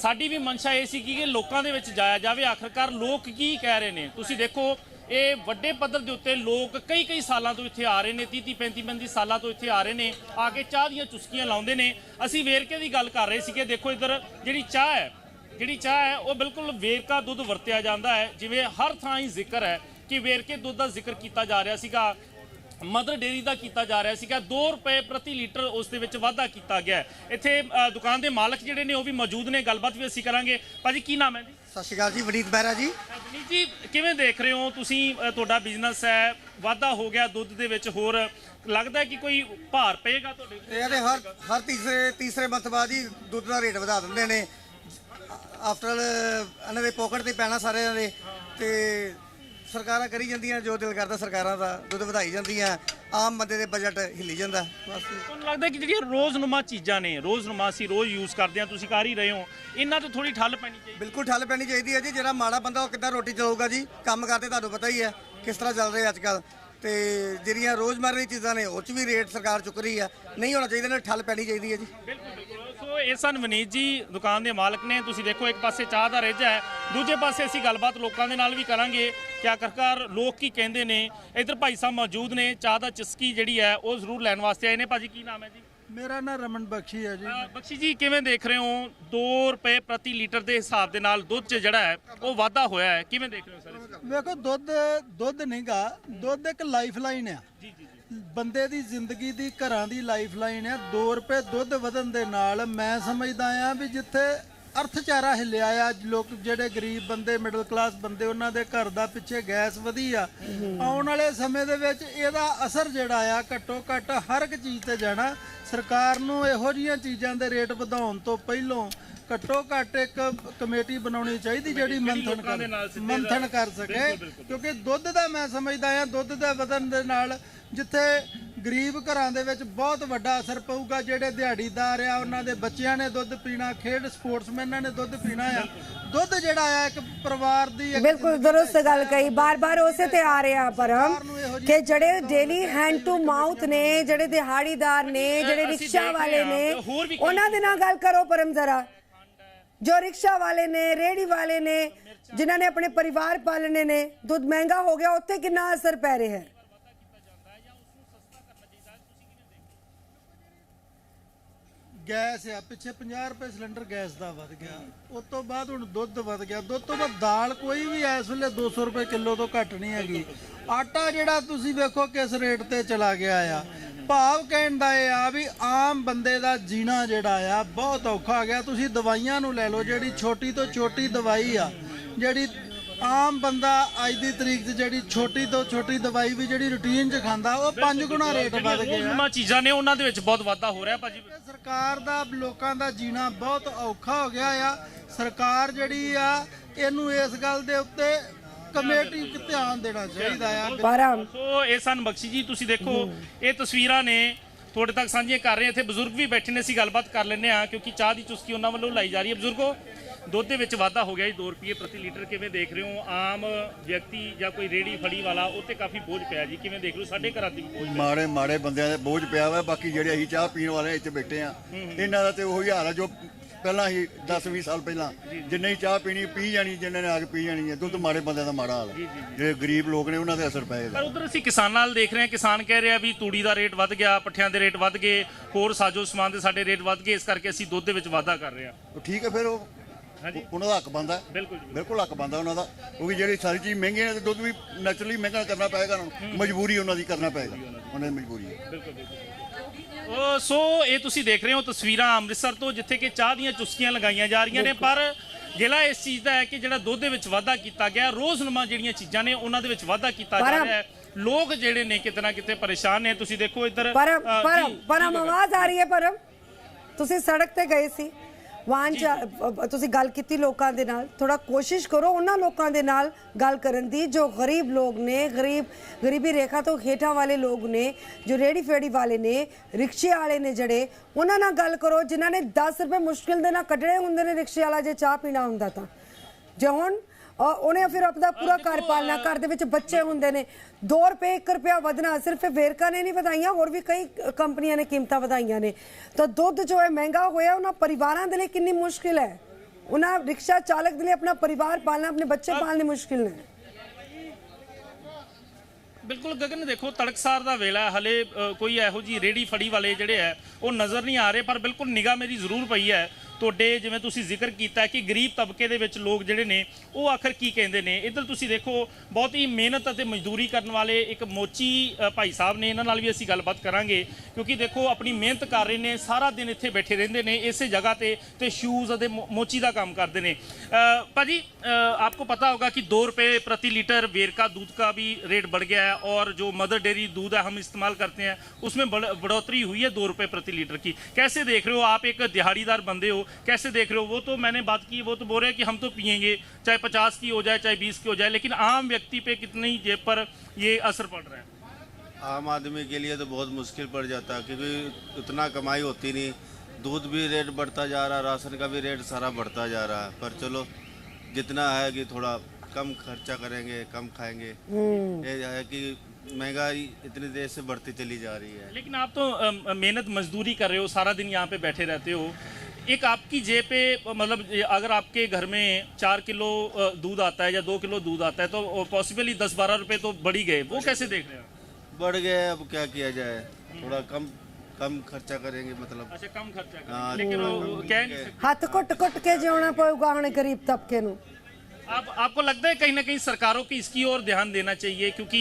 ਸਾਡੀ ਵੀ ਮਨਸ਼ਾ ਇਹ ਸੀ ਕਿ ਲੋਕਾਂ ਦੇ ਵਿੱਚ ਜਾਇਆ ਜਾਵੇ। ਆਖਰਕਾਰ ਲੋਕ ਕੀ ਕਹਿ ਰਹੇ ਨੇ? ਤੁਸੀਂ ਦੇਖੋ, ਇਹ ਵੱਡੇ ਪੱਧਰ ਦੇ ਉੱਤੇ ਲੋਕ ਕਈ ਕਈ ਸਾਲਾਂ ਤੋਂ ਇੱਥੇ ਆ ਰਹੇ ਨੇ 30 30 35 35 ਸਾਲਾਂ ਤੋਂ ਇੱਥੇ ਆ ਰਹੇ ਨੇ, ਆ ਕੇ ਚਾਹ ਦੀਆਂ ਚੁਸਕੀਆਂ ਲਾਉਂਦੇ ਨੇ। ਅਸੀਂ ਵੇਰਕੇ ਦੀ ਗੱਲ ਕਰ ਰਹੇ ਸੀਗੇ, ਦੇਖੋ ਇੱਧਰ ਜਿਹੜੀ ਚਾਹ ਹੈ, ਜਿਹੜੀ ਚਾਹ ਹੈ, ਉਹ ਬਿਲਕੁਲ ਵੇਰਕਾ ਦੁੱਧ ਵਰਤਿਆ ਜਾਂਦਾ ਹੈ। ਜਿਵੇਂ ਹਰ ਥਾਂ ਹੀ ਜ਼ਿਕਰ ਹੈ ਕਿ ਵੇਰਕੇ ਦੁੱਧ ਦਾ ਜ਼ਿਕਰ ਕੀਤਾ ਜਾ ਰਿਹਾ ਸੀਗਾ। ਮਦਰ ਡੇਰੀ ਦਾ ਕੀਤਾ ਜਾ ਰਿਹਾ ਸੀਗਾ। 2 ਰੁਪਏ ਪ੍ਰਤੀ ਲੀਟਰ ਉਸ ਦੇ ਵਿੱਚ ਵਾਧਾ ਕੀਤਾ ਗਿਆ। ਇੱਥੇ ਦੁਕਾਨ ਦੇ ਮਾਲਕ ਜਿਹੜੇ ਨੇ ਉਹ ਵੀ ਮੌਜੂਦ ਨੇ। ਗੱਲਬਾਤ ਵੀ ਅਸੀਂ ਕਰਾਂਗੇ। ਭਾਜੀ ਕੀ ਨਾਮ ਹੈ ਜੀ? ਸਤਿ ਸ਼੍ਰੀ ਅਕਾਲ ਜੀ ਵਨੀਤ ਬਹਿਰਾ ਜੀ। ਅਵਨੀਤ ਜੀ ਕਿਵੇਂ ਦੇਖ ਰਹੇ ਹੋ? ਤੁਸੀਂ ਤੁਹਾਡਾ ਬਿਜ਼ਨਸ ਹੈ ਵਾਧਾ ਹੋ ਗਿਆ ਦੁੱਧ ਦੇ ਵਿੱਚ। ਹੋਰ ਲੱਗਦਾ ਕਿ ਕੋਈ ਭਾਰ ਪਏਗਾ ਤੁਹਾਡੇ ਉੱਤੇ? ਇਹ ਤੇ ਹਰ ਹਰ ਤੀਸਰੇ ਤੀਸਰੇ ਮੰਥ ਬਾਅਦ ਹੀ ਦੁੱਧ ਦਾ ਰੇਟ ਵਧਾ ਦਿੰਦੇ ਨੇ। ਆਫਟਰ ਇਹਨਾਂ ਦੇ ਪੋਕਟ ਤੇ ਪੈਣਾ ਸਾਰਿਆਂ ਦੇ। ਤੇ ਸਰਕਾਰਾਂ ਕਰੀ ਜਾਂਦੀਆਂ ਜੋ ਦਿਲ ਕਰਦਾ ਸਰਕਾਰਾਂ ਦਾ ਦੁੱਧ ਵਧਾਈ ਜਾਂਦੀਆਂ ਆਮ ਬੰਦੇ ਦੇ ਬਜਟ ਹਿੱਲੀ ਜਾਂਦਾ ਬਸ। ਤੁਹਾਨੂੰ ਲੱਗਦਾ ਕਿ ਜਿਹੜੀਆਂ ਰੋਜ਼ਨੁਮਾ ਚੀਜ਼ਾਂ ਨੇ ਰੋਜ਼ਨੁਮਾ ਅਸੀਂ ਰੋਜ਼ ਯੂਜ਼ ਕਰਦੇ ਹਾਂ ਤੁਸੀਂ ਕਰ ਹੀ ਰਹੇ ਹੋ ਇਹਨਾਂ ਤੇ ਥੋੜੀ ਠੱਲ ਪੈਣੀ ਚਾਹੀਦੀ। ਬਿਲਕੁਲ ਠੱਲ ਪੈਣੀ ਚਾਹੀਦੀ ਹੈ ਜੀ ਜਿਹੜਾ ਮਾੜਾ ਬੰਦਾ ਉਹ ਕਿੱਦਾਂ ਰੋਟੀ ਚਲਾਊਗਾ ਜੀ? ਕੰਮ ਕਰਦੇ ਤੁਹਾਨੂੰ ਪਤਾ ਹੀ ਹੈ ਕਿਸ ਤਰ੍ਹਾਂ ਚੱਲ ਰਿਹਾ ਅੱਜ ਕੱਲ ਤੇ ਜਿਹੜੀਆਂ ਰੋਜ਼ਮਰਰਾ ਦੀ ਚੀਜ਼ਾਂ ਨੇ ਉਹ 'ਚ ਵੀ ਰੇਟ ਸਰਕਾਰ ਚੁੱਕ ਰਹੀ ਆ। ਨਹੀਂ ਹੋਣਾ ਚਾਹੀਦਾ ਨਾ ਠੱਲ ਪੈਣੀ ਚਾਹੀਦੀ ਹੈ ਜੀ। ਬਿਲਕੁਲ ਬਿਲਕੁਲ। ਸੋ ਇਹ ਸਨ ਵਨੀਤ ਜੀ ਦੁਕਾਨ ਦੇ ਮਾਲਕ ਨੇ। ਤੁਸੀਂ ਦੇਖੋ ਇੱਕ ਪਾਸੇ ਚਾਹ ਦਾ ਰਿੱਝ ਹੈ ਦੂਜੇ ਪਾਸੇ ਅਸੀਂ ਗੱਲਬਾਤ ਲੋਕਾਂ ਦੇ ਨਾਲ ਵੀ ਕਰਾਂਗੇ। ਕਿ ਆਖਰਕਾਰ ਲੋਕ ਕੀ ਕਹਿੰਦੇ ਨੇ? ਇੱਧਰ ਭਾਈ ਸਾਹਿਬ ਮੌਜੂਦ ਨੇ। ਚਾਹ ਦਾ ਚਸਕੀ ਜਿਹੜੀ ਹੈ ਉਹ ਜ਼ਰੂਰ ਲੈਣ ਵਾਸਤੇ ਆਏ ਨੇ। ਭਾਜੀ ਕੀ ਨਾਮ ਹੈ ਜੀ? ਮੇਰਾ ਨਾਮ ਰਮਨ ਬਖਸ਼ੀ ਹੈ ਜੀ। ਬਖਸ਼ੀ ਜੀ ਕਿਵੇਂ ਦੇਖ ਰਹੇ ਹੋ? 2 ਰੁਪਏ ਪ੍ਰਤੀ ਲੀਟਰ ਦੇ ਹਿਸਾਬ ਦੇ ਨਾਲ ਦੁੱਧ 'ਚ ਜਿਹੜਾ ਹੈ ਉਹ ਵਾਧਾ ਹੋਇਆ ਹੈ। ਕਿਵੇਂ ਦੇਖ ਰਹੇ ਹੋ ਸਰ? ਵੇਖੋ ਦੁੱਧ ਦੁੱਧ ਨਹੀਂਗਾ। ਦੁੱਧ ਇੱਕ ਲਾਈਫ ਲਾਈਨ ਆ। ਜੀ ਜੀ ਜੀ। ਬੰਦੇ ਦੀ ਜ਼ਿੰਦਗੀ ਦੀ ਘਰਾਂ ਦੀ ਲਾਈਫ ਲਾਈਨ ਆ। 2 ਰੁਪਏ ਦੁੱਧ ਵਧਣ ਦੇ ਨਾਲ ਮੈਂ ਸਮਝਦਾ ਆ ਵੀ ਜਿੱਥੇ ਅਰਥਚਾਰਾ ਹਿੱਲਿਆ ਆ ਲੋਕ ਜਿਹੜੇ ਗਰੀਬ ਬੰਦੇ ਮਿਡਲ ਕਲਾਸ ਬੰਦੇ ਉਹਨਾਂ ਦੇ ਘਰ ਦਾ ਪਿੱਛੇ ਗੈਸ ਵਧੀ ਆ ਆਉਣ ਵਾਲੇ ਸਮੇਂ ਦੇ ਵਿੱਚ ਇਹਦਾ ਅਸਰ ਜਿਹੜਾ ਆ ਘੱਟੋ ਘੱਟ ਹਰ ਇੱਕ ਚੀਜ਼ ਤੇ ਜਾਣਾ। ਸਰਕਾਰ ਨੂੰ ਇਹੋ ਜਿਹੀਆਂ ਚੀਜ਼ਾਂ ਦੇ ਰੇਟ ਵਧਾਉਣ ਤੋਂ ਪਹਿਲਾਂ ਘੱਟੋ ਘੱਟ ਇੱਕ ਕਮੇਟੀ ਬਣਾਉਣੀ ਚਾਹੀਦੀ ਜਿਹੜੀ ਮੰਥਨ ਕਰ ਮੰਥਨ ਕਰ ਸਕੇ। ਕਿਉਂਕਿ ਦੁੱਧ ਦਾ ਮੈਂ ਸਮਝਦਾ ਆ ਦੁੱਧ ਦੇ ਵਧਣ ਦੇ ਨਾਲ ਜਿੱਥੇ ਗਰੀਬ ਘਰਾਂ ਦੇ ਵਿੱਚ ਬਹੁਤ ਵੱਡਾ ਅਸਰ ਪਊਗਾ ਜਿਹੜੇ ਦਿਹਾੜੀਦਾਰ ਆ ਉਹਨਾਂ ਦੇ ਬੱਚਿਆਂ ਨੇ ਦੁੱਧ ਪੀਣਾ ਖੇਡ ਸਪੋਰਟਸਮੈਨਾਂ ਨੇ ਦੁੱਧ ਪੀਣਾ ਆ। ਦੁੱਧ ਜਿਹੜਾ ਆ ਇੱਕ ਪਰਿਵਾਰ ਦੀ ਇੱਕ ਬਿਲਕੁਲ ਦਰੁਸਤ ਗੱਲ ਕਹੀ। ਬਾਰ-ਬਾਰ ਉਸੇ ਤੇ ਆ ਰਹੇ ਆ ਪਰਮ ਕਿ ਜਿਹੜੇ ਡੇਲੀ ਹੈਂਡ ਟੂ ਮਾਊਥ ਨੇ ਜਿਹੜੇ ਦਿਹਾੜੀਦਾਰ ਨੇ ਜਿਹੜੇ ਅਸੀਂ ਰਿਕਸ਼ਾ ਵਾਲੇ ਨੇ ਉਹਨਾਂ ਦੇ ਨਾਲ ਗੱਲ ਕਰੋ ਪਰਮ ਜ਼ਰਾ। ਜੋ ਰਿਕਸ਼ਾ ਵਾਲੇ ਨੇ ਰੇੜੀ ਵਾਲੇ ਨੇ ਜਿਨ੍ਹਾਂ ਨੇ ਆਪਣੇ ਪਰਿਵਾਰ ਪਾਲਣੇ ਨੇ ਦੁੱਧ ਮਹਿੰਗਾ ਹੋ ਗਿਆ ਉੱਤੇ ਕਿੰਨਾ ਅਸਰ ਪੈ ਰਿਹਾ ਹੈ? ਗੈਸ ਆ ਪਿੱਛੇ 50 ਰੁਪਏ ਸਿਲੰਡਰ ਗੈਸ ਦਾ ਵੱਧ ਗਿਆ। ਉਸ ਤੋਂ ਬਾਅਦ ਹੁਣ ਦੁੱਧ ਵੱਧ ਗਿਆ। ਦੁੱਧ ਤੋਂ ਬਾਅਦ ਦਾਲ ਕੋਈ ਵੀ ਇਸ ਵੇਲੇ 200 ਰੁਪਏ ਕਿਲੋ ਤੋਂ ਘੱਟ ਨਹੀਂ ਹੈਗੀ। ਆਟਾ ਜਿਹੜਾ ਤੁਸੀਂ ਵੇਖੋ ਕਿਸ ਰੇਟ ਤੇ ਚਲਾ ਗਿਆ ਆ। ਭਾਵ ਕਹਿਣ ਦਾ ਇਹ ਆ ਵੀ ਆਮ ਬੰਦੇ ਦਾ ਜੀਣਾ ਜਿਹੜਾ ਆ ਬਹੁਤ ਔਖਾ ਹੋ ਗਿਆ। ਤੁਸੀਂ ਦਵਾਈਆਂ ਨੂੰ ਲੈ ਲਓ ਜਿਹੜੀ ਛੋਟੀ ਤੋਂ ਛੋਟੀ ਦਵਾਈ ਆ ਜਿਹੜੀ ਆਮ ਬੰਦਾ ਅੱਜ ਦੀ ਤਰੀਕ 'ਚ ਜਿਹੜੀ ਛੋਟੀ ਤੋਂ ਛੋਟੀ ਦਵਾਈ ਵੀ ਜਿਹੜੀ ਰੂਟੀਨ 'ਚ ਖਾਂਦਾ ਉਹ ਪੰਜ ਗੁਣਾ ਰੇਟ ਵੱਧ ਗਿਆ। ਰੋਜ਼ਨੁਮਾ ਚੀਜ਼ਾਂ ਨੇ ਉਹਨਾਂ ਦੇ ਵਿੱਚ ਬਹੁਤ ਵਾਧਾ ਹੋ ਰਿਹਾ ਭਾਜੀ। ਸਰਕਾਰ ਦਾ ਲੋਕਾਂ ਦਾ ਜੀਣਾ ਬਹੁਤ ਔਖਾ ਹੋ ਗਿਆ ਆ। ਸਰਕਾਰ ਜਿਹੜੀ ਆ ਇਹਨੂੰ ਇਸ ਗੱਲ ਦੇ ਉੱਤੇ ਕਮੇਟੀ ਨੂੰ ਧਿਆਨ ਦੇਣਾ ਚਾਹੀਦਾ ਆ। ਪਰਮ ਸੋ ਇਹ ਸਨ ਬਖਸ਼ੀ ਜੀ ਤੁਸੀਂ ਦੇਖੋ ਇਹ ਤਸਵੀਰਾਂ ਨੇ ਤੁਹਾਡੇ ਤੱਕ ਸਾਂਝੀਆਂ ਕਰ ਰਹੇ ਹਾਂ। ਇੱਥੇ ਬਜ਼ੁਰਗ ਵੀ ਬੈਠੇ ਨੇ ਅਸੀਂ ਗੱਲਬਾਤ ਕਰ ਲੈਂਦੇ ਆ ਕਿਉਂਕਿ ਚਾਹ ਦੀ ਚੁਸਕੀ ਉਹਨਾਂ ਵੱਲੋਂ ਲਾਈ ਜਾ ਰਹੀ ਹੈ। ਬਜ਼ੁਰਗੋ ਦੁੱਧ ਦੇ ਵਿੱਚ ਵਾਧਾ ਹੋ ਗਿਆ ਜੀ 2 ਰੁਪਏ ਪ੍ਰਤੀ ਲੀਟਰ ਕਿਵੇਂ ਦੇਖ ਰਹੇ ਹੋ? ਆਮ ਵਿਅਕਤੀ ਜਾਂ ਕੋਈ ਰੇੜੀ ਫੜੀ ਵਾਲਾ ਉਹ ਤੇ ਕਾਫੀ ਬੋਝ ਪਿਆ ਜੀ। ਕਿਵੇਂ ਦੇਖ ਰਹੇ ਹੋ? ਸਾਡੇ ਘਰਾਂ ਦੀ ਵੀ ਬੋਝ ਮਾੜੇ ਮਾੜੇ ਬੰਦਿਆਂ ਦੇ ਬੋਝ ਪਿਆ ਵਾ ਬਾਕੀ ਜਿਹੜੇ ਅਸੀਂ ਚਾਹ ਪੀਣ ਵਾਲੇ ਇੱਥੇ ਬੈਠੇ ਆ ਇਹਨਾਂ ਦਾ ਤੇ ਉਹੀ ਹਾਲ ਆ ਜੋ ਪਹਿਲਾਂ ਹੀ 10 20 ਸਾਲ ਪਹਿਲਾਂ ਜਿੰਨੇ ਹੀ ਚਾਹ ਪੀਣੀ ਪੀ ਜਾਣੀ ਜਿੰਨੇ ਨੇ ਆ ਕੇ ਪੀ ਜਾਣੀ ਹੈ। ਦੁੱਧ ਮਾੜੇ ਬੰਦਿਆਂ ਦਾ ਮਾੜਾ ਹਾਲ ਜਿਹੜੇ ਗਰੀਬ ਲੋਕ ਨੇ ਉਹਨਾਂ ਤੇ ਅਸਰ ਪਏਗਾ ਪਰ ਉਧਰ ਅਸੀਂ ਕਿਸਾਨਾਂ ਨਾਲ ਦੇਖ ਰਹੇ ਹਾਂ। ਕਿਸਾਨ ਕਹਿ ਰਿਹਾ ਵੀ ਤੂੜੀ ਦਾ ਰੇਟ ਵੱਧ ਗਿਆ ਪੱਠਿਆਂ ਦੇ ਰੇਟ ਵੱਧ ਗਏ ਹੋਰ ਸਾਜੋ ਸਮਾਨ ਦੇ ਸਾਡੇ ਰੇਟ ਵੱਧ ਗਏ ਇਸ ਕਰਕੇ ਅਸੀਂ ਦੁੱਧ ਦੇ ਵਿੱਚ ਵਾਧਾ ਕਰ ਰਹੇ ਹਾਂ। ਉਹ ਠੀਕ ਹੈ ਫਿਰ ਉਹ। ਹਾਂਜੀ। ਉਹਨਾਂ ਦਾ ਹੱਕ ਬੰਦਾ ਬਿਲਕੁਲ ਬਿਲਕੁਲ ਹੱਕ ਬੰਦਾ ਉਹਨਾਂ ਦਾ। ਕਿਉਂਕਿ ਜਿਹੜੀ ਸਾਰੀ ਚੀਜ਼ ਮਹਿੰਗੀ ਹੈ ਤੇ ਦੁੱਧ ਵੀ ਨੈਚੁਰਲੀ ਮਹਿੰਗਾ ਕਰਨਾ ਪਏਗਾ ਉਹਨਾਂ ਨੂੰ ਮਜਬੂਰੀ ਉਹਨਾਂ ਦੀ ਕਰਨਾ ਪਏਗਾ। ਉਹਨਾਂ ਦੀ ਮਜਬੂਰੀ ਹੈ। ਬਿਲਕੁਲ ਬਿਲਕੁਲ। ਸੋ ਇਹ ਤੁਸੀਂ ਦੇਖ ਰਹੇ ਹੋ ਤਸਵੀਰਾਂ ਅੰਮ੍ਰਿਤਸਰ ਤੋਂ ਜਿੱਥੇ ਕਿ ਚਾਹ ਦੀਆਂ ਚੁਸਕੀਆਂ ਲਗਾਈਆਂ ਜਾ ਰਹੀਆਂ ਨੇ। ਪਰ ਜ਼ਿਲ੍ਹਾ ਇਸ ਚੀਜ਼ ਦਾ ਹੈ ਕਿ ਜਿਹੜਾ ਦੁੱਧ ਦੇ ਵਿੱਚ ਵਾਧਾ ਕੀਤਾ ਗਿਆ ਰੋਜ਼ਨਮਾ ਜਿਹੜੀਆਂ ਚੀਜ਼ਾਂ ਨੇ ਉਹਨਾਂ ਦੇ ਵਿੱਚ ਵਾਧਾ ਕੀਤਾ ਜਾ ਰਿਹਾ ਹੈ। ਲੋਕ ਜਿਹੜੇ ਨੇ ਕਿਤੇ ਨਾ ਕਿਤੇ ਪਰੇਸ਼ਾਨ ਨੇ। ਤੁਸੀਂ ਦੇਖੋ ਇੱਧਰ ਪਰਮ ਪਰਮ ਆਵਾਜ਼ ਆ ਰਹੀ ਹੈ ਪਰਮ। ਤੁਸੀਂ ਸੜਕ ਤੇ ਗਏ ਸੀ। ਵਾਹਨ ਤੁਸੀਂ ਗੱਲ ਕੀਤੀ ਲੋਕਾਂ ਦੇ ਨਾਲ ਥੋੜਾ ਕੋਸ਼ਿਸ਼ ਕਰੋ ਉਹਨਾਂ ਲੋਕਾਂ ਦੇ ਨਾਲ ਗੱਲ ਕਰਨ ਦੀ ਜੋ ਗਰੀਬ ਲੋਕ ਨੇ ਗਰੀਬ ਗਰੀਬੀ ਰੇਖਾ ਤੋਂ ਹੇਠਾਂ ਵਾਲੇ ਲੋਕ ਨੇ ਜੋ ਰੇੜੀ ਫੇੜੀ ਵਾਲੇ ਨੇ ਰਿਕਸ਼ੇ ਵਾਲੇ ਨੇ ਜਿਹੜੇ ਉਹਨਾਂ ਨਾਲ ਗੱਲ ਕਰੋ ਜਿਨ੍ਹਾਂ ਨੇ 10 ਰੁਪਏ ਮੁਸ਼ਕਿਲ ਦੇ ਨਾਲ ਕੱਢਣੇ ਹੁੰਦੇ ਨੇ ਰਿਕਸ਼ੇ ਵਾਲਾ ਜੇ ਚਾਹ ਪੀਣਾ ਹੁੰਦਾ ਤਾਂ। ਜੇ ਹੁਣ ਅ, ਉਹਨੇ ਫਿਰ ਆਪਦਾ ਪੂਰਾ ਘਰ ਪਾਲਣਾ ਘਰ ਦੇ ਵਿੱਚ ਬੱਚੇ ਹੁੰਦੇ ਨੇ। 2 ਰੁਪਏ 1 ਰੁਪਿਆ ਵਧਣਾ ਸਿਰਫ ਵੇਰਕਾ ਨੇ ਨਹੀਂ ਵਧਾਈਆਂ ਹੋਰ ਵੀ ਕਈ ਕੰਪਨੀਆਂ ਨੇ ਕੀਮਤਾਂ ਵਧਾਈਆਂ ਨੇ। ਤਾਂ ਦੁੱਧ ਜੋ ਹੈ ਮਹਿੰਗਾ ਹੋਇਆ ਉਹਨਾਂ ਪਰਿਵਾਰਾਂ ਦੇ ਲਈ ਕਿੰਨੀ ਮੁਸ਼ਕਿਲ ਹੈ? ਉਹਨਾਂ ਰਿਕਸ਼ਾ ਚਾਲਕ ਦੇ ਲਈ ਆਪਣਾ ਪਰਿਵਾਰ ਪਾਲਣਾ ਆਪਣੇ ਬੱਚੇ ਪਾਲਣੇ ਮੁਸ਼ਕਿਲ ਨੇ। ਬਿਲਕੁਲ ਗਗਨ ਦੇਖੋ ਤੜਕਸਾਰ ਦਾ ਵੇਲਾ ਹੈ। ਹਲੇ ਅ, ਕੋਈ ਇਹੋ ਜੀ ਰੇੜੀ ਫੜੀ ਵਾਲੇ ਜਿਹੜੇ ਹੈ ਉਹ ਨਜ਼ਰ ਨਹੀਂ ਆ ਰਹੇ ਪਰ ਬਿਲਕੁਲ ਨਿਗਾਹ ਮੇਰੀ ਜ਼ਰੂਰ ਪਈ ਹੈ। ਤੁਹਾਡੇ ਜਿਵੇਂ ਤੁਸੀਂ ਜ਼ਿਕਰ ਕੀਤਾ ਹੈ ਕਿ ਗਰੀਬ ਤਬਕੇ ਦੇ ਵਿੱਚ ਲੋਕ ਜਿਹੜੇ ਨੇ ਉਹ ਆਖਰ ਕੀ ਕਹਿੰਦੇ ਨੇ ਇੱਧਰ ਤੁਸੀਂ ਦੇਖੋ ਬਹੁਤ ਹੀ ਮਿਹਨਤ ਅਤੇ ਮਜ਼ਦੂਰੀ ਕਰਨ ਵਾਲੇ ਇੱਕ ਮੋਚੀ ਅ, ਭਾਈ ਸਾਹਿਬ ਨੇ ਇਹਨਾਂ ਨਾਲ ਵੀ ਅਸੀਂ ਗੱਲਬਾਤ ਕਰਾਂਗੇ ਕਿਉਂਕਿ ਦੇਖੋ ਆਪਣੀ ਮਿਹਨਤ ਕਰ ਰਹੇ ਨੇ ਸਾਰਾ ਦਿਨ ਇੱਥੇ ਬੈਠੇ ਰਹਿੰਦੇ ਨੇ ਇਸੇ ਜਗ੍ਹਾ ਤੇ ਤੇ ਸ਼ੂਜ਼ ਅਤੇ ਮੋ- ਮੋਚੀ ਦਾ ਕੰਮ ਕਰਦੇ ਨੇ ਅ, ਭਾਜੀ अ, आपको पता होगा कि दो रुपए प्रति लीटर वेर का दूध का भी रेट बढ़ गया है और जो मदर डेयरी दूध है हम इस्तेमाल करते हैं उसमें बढ़- बढ़ोतरी हुई है दो रुपए प्रति लीटर की कैसे देख रहे हो आप एक दिहाड़ीदार बंदे हो कैसे देख रहे हो? वो तो मैंने बात की वो तो बोल रहे हैं कि हम तो पियेंगे चाहे पचास की हो जाए चाहे बीस की हो जाए लेकिन आम व्यक्ति पे कितनी जेब पर ये असर पड़ रहा है? आम आदमी के लिए तो बहुत मुश्किल पड़ जाता है क्योंकि उतना कमाई होती नहीं। दूध भी रेट बढ़ता जा रहा राशन का भी रेट सारा बढ़ता जा रहा है पर चलो जितना है कि थोड़ा कम खर्चा करेंगे कम खाएँगे। ये है कि महँगाई इतनी देर से बढ़ती चली जा रही है। लेकिन आप तो मेहनत मजदूरी कर रहे हो सारा दिन यहाँ पे बैठे रहते हो। एक आपकी जेब पे मतलब अगर आपके घर में चार किलो दूध आता है या दो किलो दूध आता है तो पॉसिबली दस बारह रुपए तो बढ़ी गए। वो कैसे देख रहे हैं बढ़ गए अब क्या किया जाए? थोड़ा कम कम खर्चा करेंगे मतलब। अच्छा कम खर्चा करेंगे। हाँ, लेकिन वो हाथ कुट कुट के जोना पड़ेगा गरीब तबके नु। आप आपको लगता है कहीं ना कहीं सरकारों की इसकी ओर ध्यान देना चाहिए? क्योंकि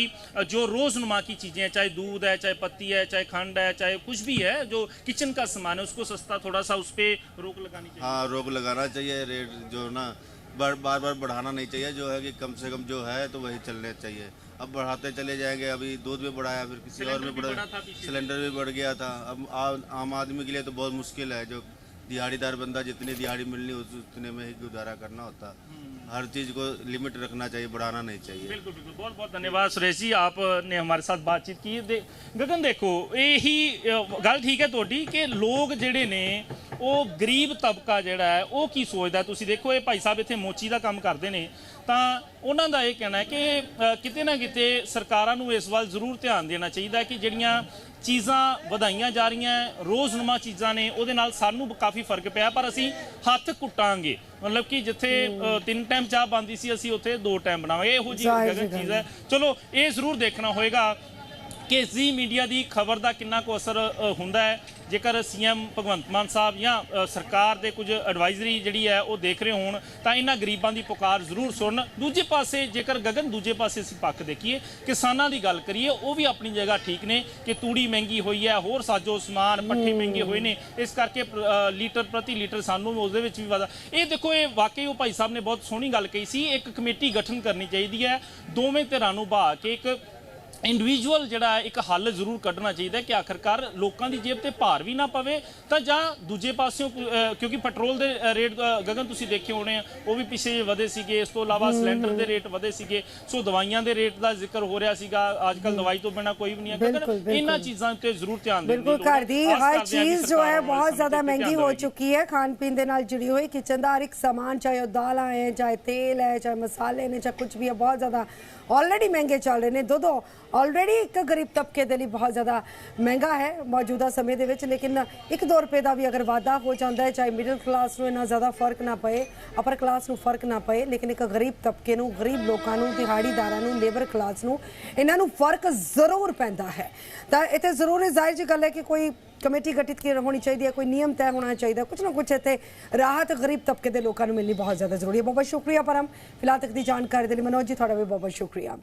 जो रोजनुमा की चीज़ें हैं चाहे दूध है चाहे पत्ती है चाहे खंड है चाहे कुछ भी है जो किचन का सामान है उसको सस्ता थोड़ा सा उस पर रोक लगानी चाहिए। हाँ रोक लगाना चाहिए रेट जो ना बार बार बार बढ़ाना नहीं चाहिए जो है कि कम से कम जो है तो वही चलने चाहिए। अब बढ़ाते चले जाएँगे अभी दूध भी बढ़ाया फिर किसी और भी बढ़ा। सिलेंडर भी बढ़ गया था। अब आ- आम आदमी के लिए तो बहुत मुश्किल है जो दिहाड़ीदार बंदा जितनी दिहाड़ी मिलनी उतने में ही गुजारा करना होता। हर चीज़ को लिमिट रखना चाहिए बढ़ाना नहीं चाहिए बिल्कुल बिल्कुल बहुत बहुत धन्यवाद सुरेश जी आपने हमारे साथ बातचीत की ਦੇ ਗਗਨ ਦੇਖੋ ਇਹੀ ਅ, ਗੱਲ ਠੀਕ ਹੈ ਤੁਹਾਡੀ ਕਿ ਲੋਕ ਜਿਹੜੇ ਨੇ ਉਹ ਗਰੀਬ ਤਬਕਾ ਜਿਹੜਾ ਹੈ ਉਹ ਕੀ ਸੋਚਦਾ ਤੁਸੀਂ ਦੇਖੋ ਇਹ ਭਾਈ ਸਾਹਿਬ ਇੱਥੇ ਮੋਚੀ ਦਾ ਕੰਮ ਕਰਦੇ ਨੇ। ਤਾਂ ਉਹਨਾਂ ਦਾ ਇਹ ਕਹਿਣਾ ਹੈ ਕਿ ਕਿਤੇ ਨਾ ਕਿਤੇ ਸਰਕਾਰਾਂ ਨੂੰ ਇਸ ਵੱਲ ਜ਼ਰੂਰ ਧਿਆਨ ਦੇਣਾ ਚਾਹੀਦਾ ਕਿ ਜਿਹੜੀਆਂ ਚੀਜ਼ਾਂ ਵਧਾਈਆਂ ਜਾ ਰਹੀਆਂ ਹੈ, ਰੋਜ਼ਨਮਾ ਚੀਜ਼ਾਂ ਨੇ ਉਹਦੇ ਨਾਲ ਸਾਨੂੰ ਕਾਫੀ ਫ਼ਰਕ ਪਿਆ। ਪਰ ਅਸੀਂ ਹੱਥ ਕੁੱਟਾਂਗੇ। ਮਤਲਬ ਕਿ ਜਿੱਥੇ ਤਿੰਨ ਟਾਈਮ ਚਾਹ ਬੰਦੀ ਸੀ ਅਸੀਂ ਉੱਥੇ ਦੋ ਟਾਈਮ ਬਣਾਵਾਂਗੇ। ਇਹੋ ਜਿਹੀ ਚੀਜ਼ ਹੈ। ਚਲੋ ਇਹ ਜ਼ਰੂਰ ਦੇਖਣਾ ਹੋਏਗਾ। ਕਿ ਜ਼ੀ ਮੀਡੀਆ ਦੀ ਖਬਰ ਦਾ ਕਿੰਨਾ ਕੁ ਅਸਰ ਹੁੰਦਾ ਹੈ? ਜੇਕਰ ਸੀਐਮ ਭਗਵੰਤ ਮਾਨ ਸਾਹਿਬ ਜਾਂ ਸਰਕਾਰ ਦੇ ਕੁਝ ਐਡਵਾਈਜ਼ਰੀ ਜਿਹੜੀ ਹੈ ਉਹ ਦੇਖ ਰਹੇ ਹੋਣ ਤਾਂ ਇਹਨਾਂ ਗਰੀਬਾਂ ਦੀ ਪੁਕਾਰ ਜ਼ਰੂਰ ਸੁਣਨ। ਦੂਜੇ ਪਾਸੇ ਜੇਕਰ ਗਗਨ ਦੂਜੇ ਪਾਸੇ ਅਸੀਂ ਪੱਖ ਦੇਖੀਏ ਕਿਸਾਨਾਂ ਦੀ ਗੱਲ ਕਰੀਏ ਉਹ ਵੀ ਆਪਣੀ ਜਗ੍ਹਾ ਠੀਕ ਨੇ ਕਿ ਤੂੜੀ ਮਹਿੰਗੀ ਹੋਈ ਹੈ ਹੋਰ ਸਾਜੋ ਸਮਾਨ ਪੱਠੇ ਮਹਿੰਗੇ ਹੋਏ ਨੇ। ਇਸ ਕਰਕੇ ਲੀਟਰ ਪ੍ਰਤੀ ਲੀਟਰ ਸਾਨੂੰ ਉਸ ਦੇ ਵਿੱਚ ਵੀ ਵਾਧਾ। ਇਹ ਦੇਖੋ ਇਹ ਵਾਕਈ ਉਹ ਭਾਈ ਸਾਹਿਬ ਨੇ ਬਹੁਤ ਸੋਹਣੀ ਗੱਲ ਕਹੀ ਸੀ ਇੱਕ ਕਮੇਟੀ ਗਠਨ ਕਰਨੀ ਚਾਹੀਦੀ ਹੈ ਦੋਵੇਂ ਧਿਰਾਂ ਨੂੰ ਬਹਾ ਕੇ ਇੱਕ ਇੰਡੀਵਿਜੂਅਲ ਜਿਹੜਾ ਇੱਕ ਹੱਲ ਜ਼ਰੂਰ ਕੱਢਣਾ ਚਾਹੀਦਾ ਕਿ ਆਖਰਕਾਰ ਲੋਕਾਂ ਦੀ ਜੇਬ ਤੇ ਭਾਰ ਵੀ ਨਾ ਪਵੇ ਤਾਂ ਜਾਂ ਦੂਜੇ ਪਾਸਿਓਂ ਕਿਉਂਕਿ ਪੈਟਰੋਲ ਦੇ ਰੇਟ ਗਗਨ ਤੁਸੀਂ ਦੇਖੇ ਹੋਣੇ ਆ ਉਹ ਵੀ ਪਿੱਛੇ ਵਧੇ ਸੀਗੇ ਇਸ ਤੋਂ ਇਲਾਵਾ ਸਿਲੰਡਰ ਦੇ ਰੇਟ ਵਧੇ ਸੀਗੇ ਸੋ ਦਵਾਈਆਂ ਦੇ ਰੇਟ ਦਾ ਜ਼ਿਕਰ ਹੋ ਰਿਹਾ ਸੀਗਾ ਅੱਜ ਕੱਲ ਦਵਾਈ ਤੋਂ ਬਿਨਾ ਕੋਈ ਵੀ ਨਹੀਂ ਹੈ ਗਗਨ। ਇਹਨਾਂ ਚੀਜ਼ਾਂ ਤੇ ਜ਼ਰੂਰ ਧਿਆਨ ਦੇਣ ਦੀ ਬਿਲਕੁਲ ਲੋੜ ਹੈ। ਦੀ ਹਰ ਚੀਜ਼ ਜੋ ਹੈ ਬਹੁਤ ਜ਼ਿਆਦਾ ਮਹਿੰਗੀ ਹੋ। ਚੁੱਕੀ ਹੈ ਖਾਣ ਪੀਣ ਦੇ ਨਾਲ ਜੁੜੀ ਹੋਈ ਕਿਚਨ ਦਾ ਹਰ ਇੱਕ ਸਾਮਾਨ ਚਾਹੇ ਉਹ ਦਾਲਾਂ ਹੈ ਚਾਹੇ ਤੇਲ ਹੈ ਚਾਹੇ ਮਸਾਲੇ ਨੇ ਚਾਹੇ ਕੁਝ ਵੀ ਹੈ ਬਹੁਤ ਜ਼ਿਆਦਾ ਆਲਰੇਡੀ ਮਹਿੰਗੇ ਚੱਲ ਰਹੇ ਨੇ ਦੁੱਧ ਆਲਰੇਡੀ ਇੱਕ ਗਰੀਬ ਤਬਕੇ ਦੇ ਲਈ ਬਹੁਤ ਜ਼ਿਆਦਾ ਮਹਿੰਗਾ ਹੈ ਮੌਜੂਦਾ ਸਮੇਂ ਦੇ ਵਿੱਚ ਲੇਕਿਨ 1-2 ਰੁਪਏ ਦਾ ਵੀ ਅਗਰ ਵਾਧਾ ਹੋ ਜਾਂਦਾ ਹੈ ਚਾਹੇ ਮਿਡਲ ਕਲਾਸ ਨੂੰ ਇੰਨਾ ਜ਼ਿਆਦਾ ਫ਼ਰਕ ਨਾ ਪਏ ਅਪਰ ਕਲਾਸ ਨੂੰ ਫ਼ਰਕ ਨਾ ਪਏ ਲੇਕਿਨ ਇੱਕ ਗਰੀਬ ਤਬਕੇ ਨੂੰ ਗਰੀਬ ਲੋਕਾਂ ਨੂੰ ਦਿਹਾੜੀਦਾਰਾਂ ਨੂੰ ਲੇਬਰ ਕਲਾਸ ਨੂੰ ਇਹਨਾਂ ਨੂੰ ਫ਼ਰਕ ਜ਼ਰੂਰ ਪੈਂਦਾ ਹੈ ਤਾਂ ਇੱਥੇ ਜ਼ਰੂਰ ਜ਼ਾਹਿਰ ਜੀ ਗੱਲ ਹੈ ਕਿ ਕੋਈ ਕਮੇਟੀ ਗਠਿਤ ਕੀ ਹੋਣੀ ਚਾਹੀਦੀ ਹੈ, ਕੋਈ ਨਿਯਮ ਤੈਅ ਹੋਣਾ ਚਾਹੀਦਾ ਕੁਝ ਨਾ ਕੁਝ ਇੱਥੇ ਰਾਹਤ ਗਰੀਬ ਤਬਕੇ ਦੇ ਲੋਕਾਂ ਨੂੰ ਮਿਲਣੀ ਬਹੁਤ ਜ਼ਿਆਦਾ ਜ਼ਰੂਰੀ ਹੈ। ਬਹੁਤ ਬਹੁਤ ਸ਼ੁਕਰੀਆ ਪਰਮ। ਫਿਲਹਾਲ ਤੱਕ ਦੀ ਜਾਣਕਾਰੀ ਦੇ ਲਈ ਮਨੋਜ ਜੀ, ਤੁਹਾਡਾ ਵੀ ਬਹੁਤ ਬਹੁਤ ਸ਼ੁਕਰੀਆ।